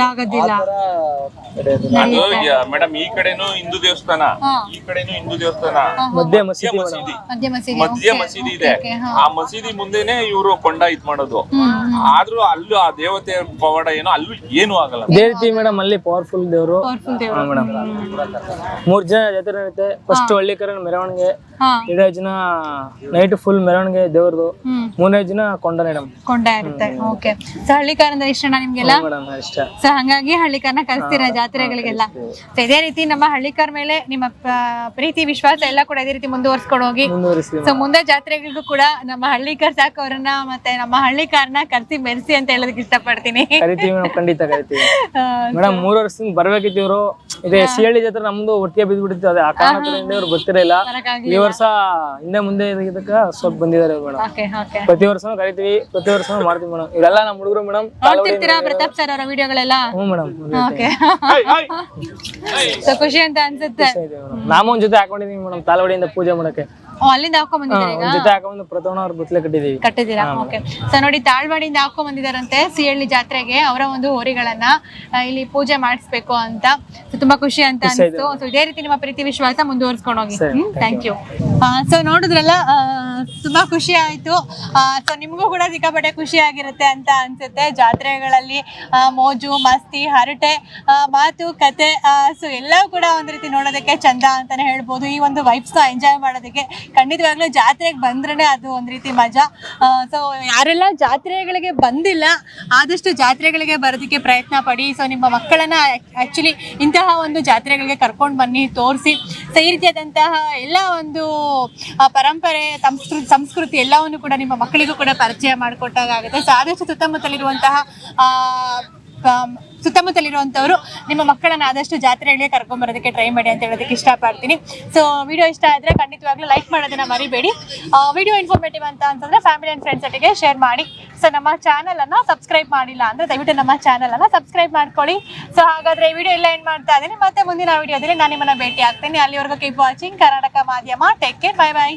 ಆ ಮೇಡಮ್ ಈ ಕಡೆನೂ ಹಿಂದೂ ದೇವಸ್ಥಾನ. ಈ ಕಡೆನೂ ಹಿಂದೂ ದೇವಸ್ಥಾನ. ಮಧ್ಯೆ ಮಸೀದಿ ಮಸೀದಿ. ಮಧ್ಯ ಮಸೀದಿ ಮಧ್ಯ okay. ಮಸೀದಿ ಇದೆ. Okay, ಹಾ. ಆ ಮಸೀದಿ ಮುಂದೆನೆ ಇವರು ಕೊಂಡ ಇದ್ ಮಾಡೋದು. ಆದ್ರೂ ಅಲ್ಲೂ ಆ ದೇವತೆ ಪವಾಡ ಏನೋ ಅಲ್ಲೂ ಏನು ಆಗಲ್ಲ. ಇದೇ ರೀತಿ ಮೇಡಮ್ ಅಲ್ಲಿ ಪವರ್ಫುಲ್ ದೇವರು. ಪವರ್ಫುಲ್ ದೇವ್ರು. ಮೇಡಮ್. ಮೂರ್ ಜನ ಜಾತ್ರೆ ನಡೆಯುತ್ತೆ ಫಸ್ಟ್ ಹಳ್ಳಿಕರ ಮೆರವಣಿಗೆ ಹಾ. ಎರಡೇ ಜನ ನೈಟ್ ಫುಲ್ ಮೆರವಣಿಗೆ ದೇವ್ರದು. ಹ್ಮ್. ಮೂರನೇ ಜನ ಕೊಂಡ ಮೇಡಮ್ ಕೊಂಡ ಇರುತ್ತೆ. ಓಕೆ ಸೊ ಹಳ್ಳಿಕಾರಂದ ಇಷ್ಟನ ನಿಮ್ಗೆಲ್ಲ? ಮೇಡಮ್ ಇಷ್ಟ. ಸೊ ಹಂಗಾಗಿ ಹಳ್ಳಿಕಾರನ ಕರೆಸ್ತೀರಾ ಜಾತ್ರೆಗಳಿಗೆಲ್ಲ? ಸೊ ಇದೇ ರೀತಿ ನಮ್ಮ ಹಳ್ಳಿಕಾರ ಮೇಲೆ ನಿಮ್ಮ ಪ್ರೀತಿ ವಿಶ್ವಾಸ ಎಲ್ಲ ಕೂಡ ಇದೇ ರೀತಿ ಮುಂದುವರ್ಸ್ಕೊಂಡು ಹೋಗಿ. ಸೊ ಮುಂದೆ ಜಾತ್ರೆಗಳಿಗೂ ಕೂಡ ನಮ್ಮ ಹಳ್ಳಿಕಾರ ಸಾಕೋರನ್ನ ಮತ್ತೆ ನಮ್ಮ ಹಳ್ಳಿಕಾರನ ಕರ್ಸಿ ಮೆರ್ಸಿ ಅಂತ ಹೇಳೋದಕ್ಕೆ ಇಷ್ಟಪಡ್ತೀನಿ. ಕರಿತೀವಿ ಮೇಡಮ್ ಖಂಡಿತ ಕರಿತೀವಿ. ಮೇಡಮ್ ಮೂರು ವರ್ಷದಿಂದ ಬರ್ಬೇಕಿತ್ತು ಇವರು. ಇದೆ ಸಿಹಳ್ಳಿ ಜಾತ್ರೆ ನಮ್ದು ಒಟ್ಟಿಗೆ ಬಿದ್ದ್ಬಿಟ್ಟಿತ್ತು ಅದೇ ಆ ಕಾರಣದಿಂದ ಇವ್ರು ಗೊತ್ತಿರಲಿಲ್ಲ. ಈ ವರ್ಷ ಹಿಂದೆ ಮುಂದೆ ಇದಕ್ಕ ಸ್ವಲ್ಪ ಬಂದಿದ್ದಾರೆ ಮೇಡಮ್. ಪ್ರತಿ ವರ್ಷನೂ ಕರಿತೀವಿ ಪ್ರತಿ ವರ್ಷನೂ ಮಾಡ್ತೀವಿ ಮೇಡಮ್ ಇವರೆಲ್ಲ ನಮ್ಮ ಹುಡುಗರು ಮೇಡಮ್ ನೋಡ್ತಿರ್ತೀರಾ ಪ್ರತಾಪ್ ಸರ್ ಅವರ ವಿಡಿಯೋಗಳೆಲ್ಲ? ಹ್ಞೂ ಮೇಡಮ್ ಓಕೆ. ಸೊ ಖುಷಿ ಅಂತ ಅನ್ಸುತ್ತೆ. ನಾಮ ಒಂದ್ ಜೊತೆ ಹಾಕೊಂಡಿದೀವಿ ಮೇಡಮ್ ತಾಲವಾಡಿಯಿಂದ ಪೂಜೆ ಮಾಡಕ್ಕೆ. ಓ, ಅಲ್ಲಿಂದ ಹಾಕೊಂಡ್ ಬಂದಿದ್ದಾರೆ ಈಗ? ಜೊತೆ ಹಾಕೊಂಡು ಅವ್ರ ಕಟ್ಟಿದೀವಿ ಕಟ್ಟಿದ್ದೀರಾ? ಓಕೆ ಸೊ ನೋಡಿ ತಾಳ್ವಾಡಿಯಿಂದ ಹಾಕೊಂಡ್ ಬಂದಿದಾರಂತೆ ಸಿಹಳ್ಳಿ ಜಾತ್ರೆಗೆ ಅವರ ಒಂದು ಹೋರಿಗಳನ್ನ ಆ, ಇಲ್ಲಿ ಪೂಜೆ ಮಾಡಿಸ್ಬೇಕು ಅಂತ. So, ತುಂಬಾ ಖುಷಿ ಅಂತ ಅನಿಸ್ತು. ಸೊ ಇದೇ ರೀತಿ ನಿಮ್ಮ ಪ್ರೀತಿ ವಿಶ್ವಾಸ ಮುಂದುವರ್ಸ್ಕೊಂಡು ಹೋಗಿ. ಥ್ಯಾಂಕ್ ಯು ಸೊ ನೋಡಿದ್ರಲ್ಲ ಆ, ತುಂಬಾ ಖುಷಿ ಆಯ್ತು. ಸೊ ನಿಮ್ಗೂ ಕೂಡ ಸಿಕ್ಕಾಪಟ್ಟೆ ಖುಷಿ ಆಗಿರುತ್ತೆ ಅಂತ ಅನ್ಸುತ್ತೆ. ಜಾತ್ರೆಗಳಲ್ಲಿ ಆ, ಮೋಜು ಮಸ್ತಿ ಹರಟೆ ಆ, ಮಾತು ಕತೆ ಸೊ ಎಲ್ಲವೂ ಕೂಡ ಒಂದ್ ರೀತಿ ನೋಡೋದಕ್ಕೆ ಚಂದ ಅಂತಾನೆ ಹೇಳ್ಬೋದು. ಈ ಒಂದು ವೈಬ್ಸ್ ಎಂಜಾಯ್ ಮಾಡೋದಕ್ಕೆ ಖಂಡಿತವಾಗ್ಲೂ ಜಾತ್ರೆಗೆ ಬಂದ್ರೆ ಅದು ಒಂದು ರೀತಿ ಮಜಾ. ಸೊ ಯಾರೆಲ್ಲ ಜಾತ್ರೆಗಳಿಗೆ ಬಂದಿಲ್ಲ, ಆದಷ್ಟು ಜಾತ್ರೆಗಳಿಗೆ ಬರೋದಕ್ಕೆ ಪ್ರಯತ್ನ ಪಡಿ. ಸೊ ನಿಮ್ಮ ಮಕ್ಕಳನ್ನ ಆಕ್ಚುಲಿ ಇಂತಹ ಒಂದು ಜಾತ್ರೆಗಳಿಗೆ ಕರ್ಕೊಂಡು ಬನ್ನಿ, ತೋರಿಸಿ. ಸೊ ಈ ರೀತಿಯಾದಂತಹ ಎಲ್ಲ ಒಂದು ಪರಂಪರೆ ಸಂಸ್ಕೃತಿ ಸಂಸ್ಕೃತಿ ಎಲ್ಲವನ್ನು ಕೂಡ ನಿಮ್ಮ ಮಕ್ಕಳಿಗೂ ಕೂಡ ಪರಿಚಯ ಮಾಡಿಕೊಟ್ಟಾಗುತ್ತೆ ಸೊ ಆದಷ್ಟು ಸುತ್ತಮುತ್ತಲಿರುವಂತಹ ಸುತ್ತಮುತ್ತಲಿರುವಂಥವ್ರು ನಿಮ್ಮ ಮಕ್ಕಳನ್ನ ಆದಷ್ಟು ಜಾತ್ರೆಗಳಿಗೆ ಕರ್ಕೊಂಬರೋದಕ್ಕೆ ಟ್ರೈ ಮಾಡಿ ಅಂತ ಹೇಳೋದಕ್ಕೆ ಇಷ್ಟಪಡ್ತೀನಿ. ಸೊ ವಿಡಿಯೋ ಇಷ್ಟ ಆದರೆ ಖಂಡಿತವಾಗ್ಲೂ ಲೈಕ್ ಮಾಡೋದನ್ನ ಮರಿಬೇಡಿ. ವಿಡಿಯೋ ಇನ್ಫಾರ್ಮೇಟಿವ್ ಅಂತ ಅಂತಂದ್ರೆ ಫ್ಯಾಮಿಲಿ ಅಂಡ್ ಫ್ರೆಂಡ್ಸ್ ಒಟ್ಟಿಗೆ ಶೇರ್ ಮಾಡಿ. ಸೊ ನಮ್ಮ ಚಾನಲನ್ನು ಸಬ್ಸ್ಕ್ರೈಬ್ ಮಾಡಿಲ್ಲ ಅಂದ್ರೆ ದಯವಿಟ್ಟು ನಮ್ಮ ಚಾನಲನ್ನು ಸಬ್ಸ್ಕ್ರೈಬ್ ಮಾಡ್ಕೊಳ್ಳಿ. ಸೊ ಹಾಗಾದ್ರೆ ವಿಡಿಯೋ ಎಲ್ಲ ಏನ್ ಮಾಡ್ತಾ ಇದ್ದೀನಿ. ಮತ್ತೆ ಮುಂದಿನ ವಿಡಿಯೋದಲ್ಲಿ ನಾನು ನಿಮ್ಮನ್ನ ಭೇಟಿ ಆಗ್ತೀನಿ ಅಲ್ಲಿವರೆಗೂ ಕೀಪ್ ವಾಚಿಂಗ್ ಕರ್ನಾಟಕ ಮಾಧ್ಯಮ. Take care bye bye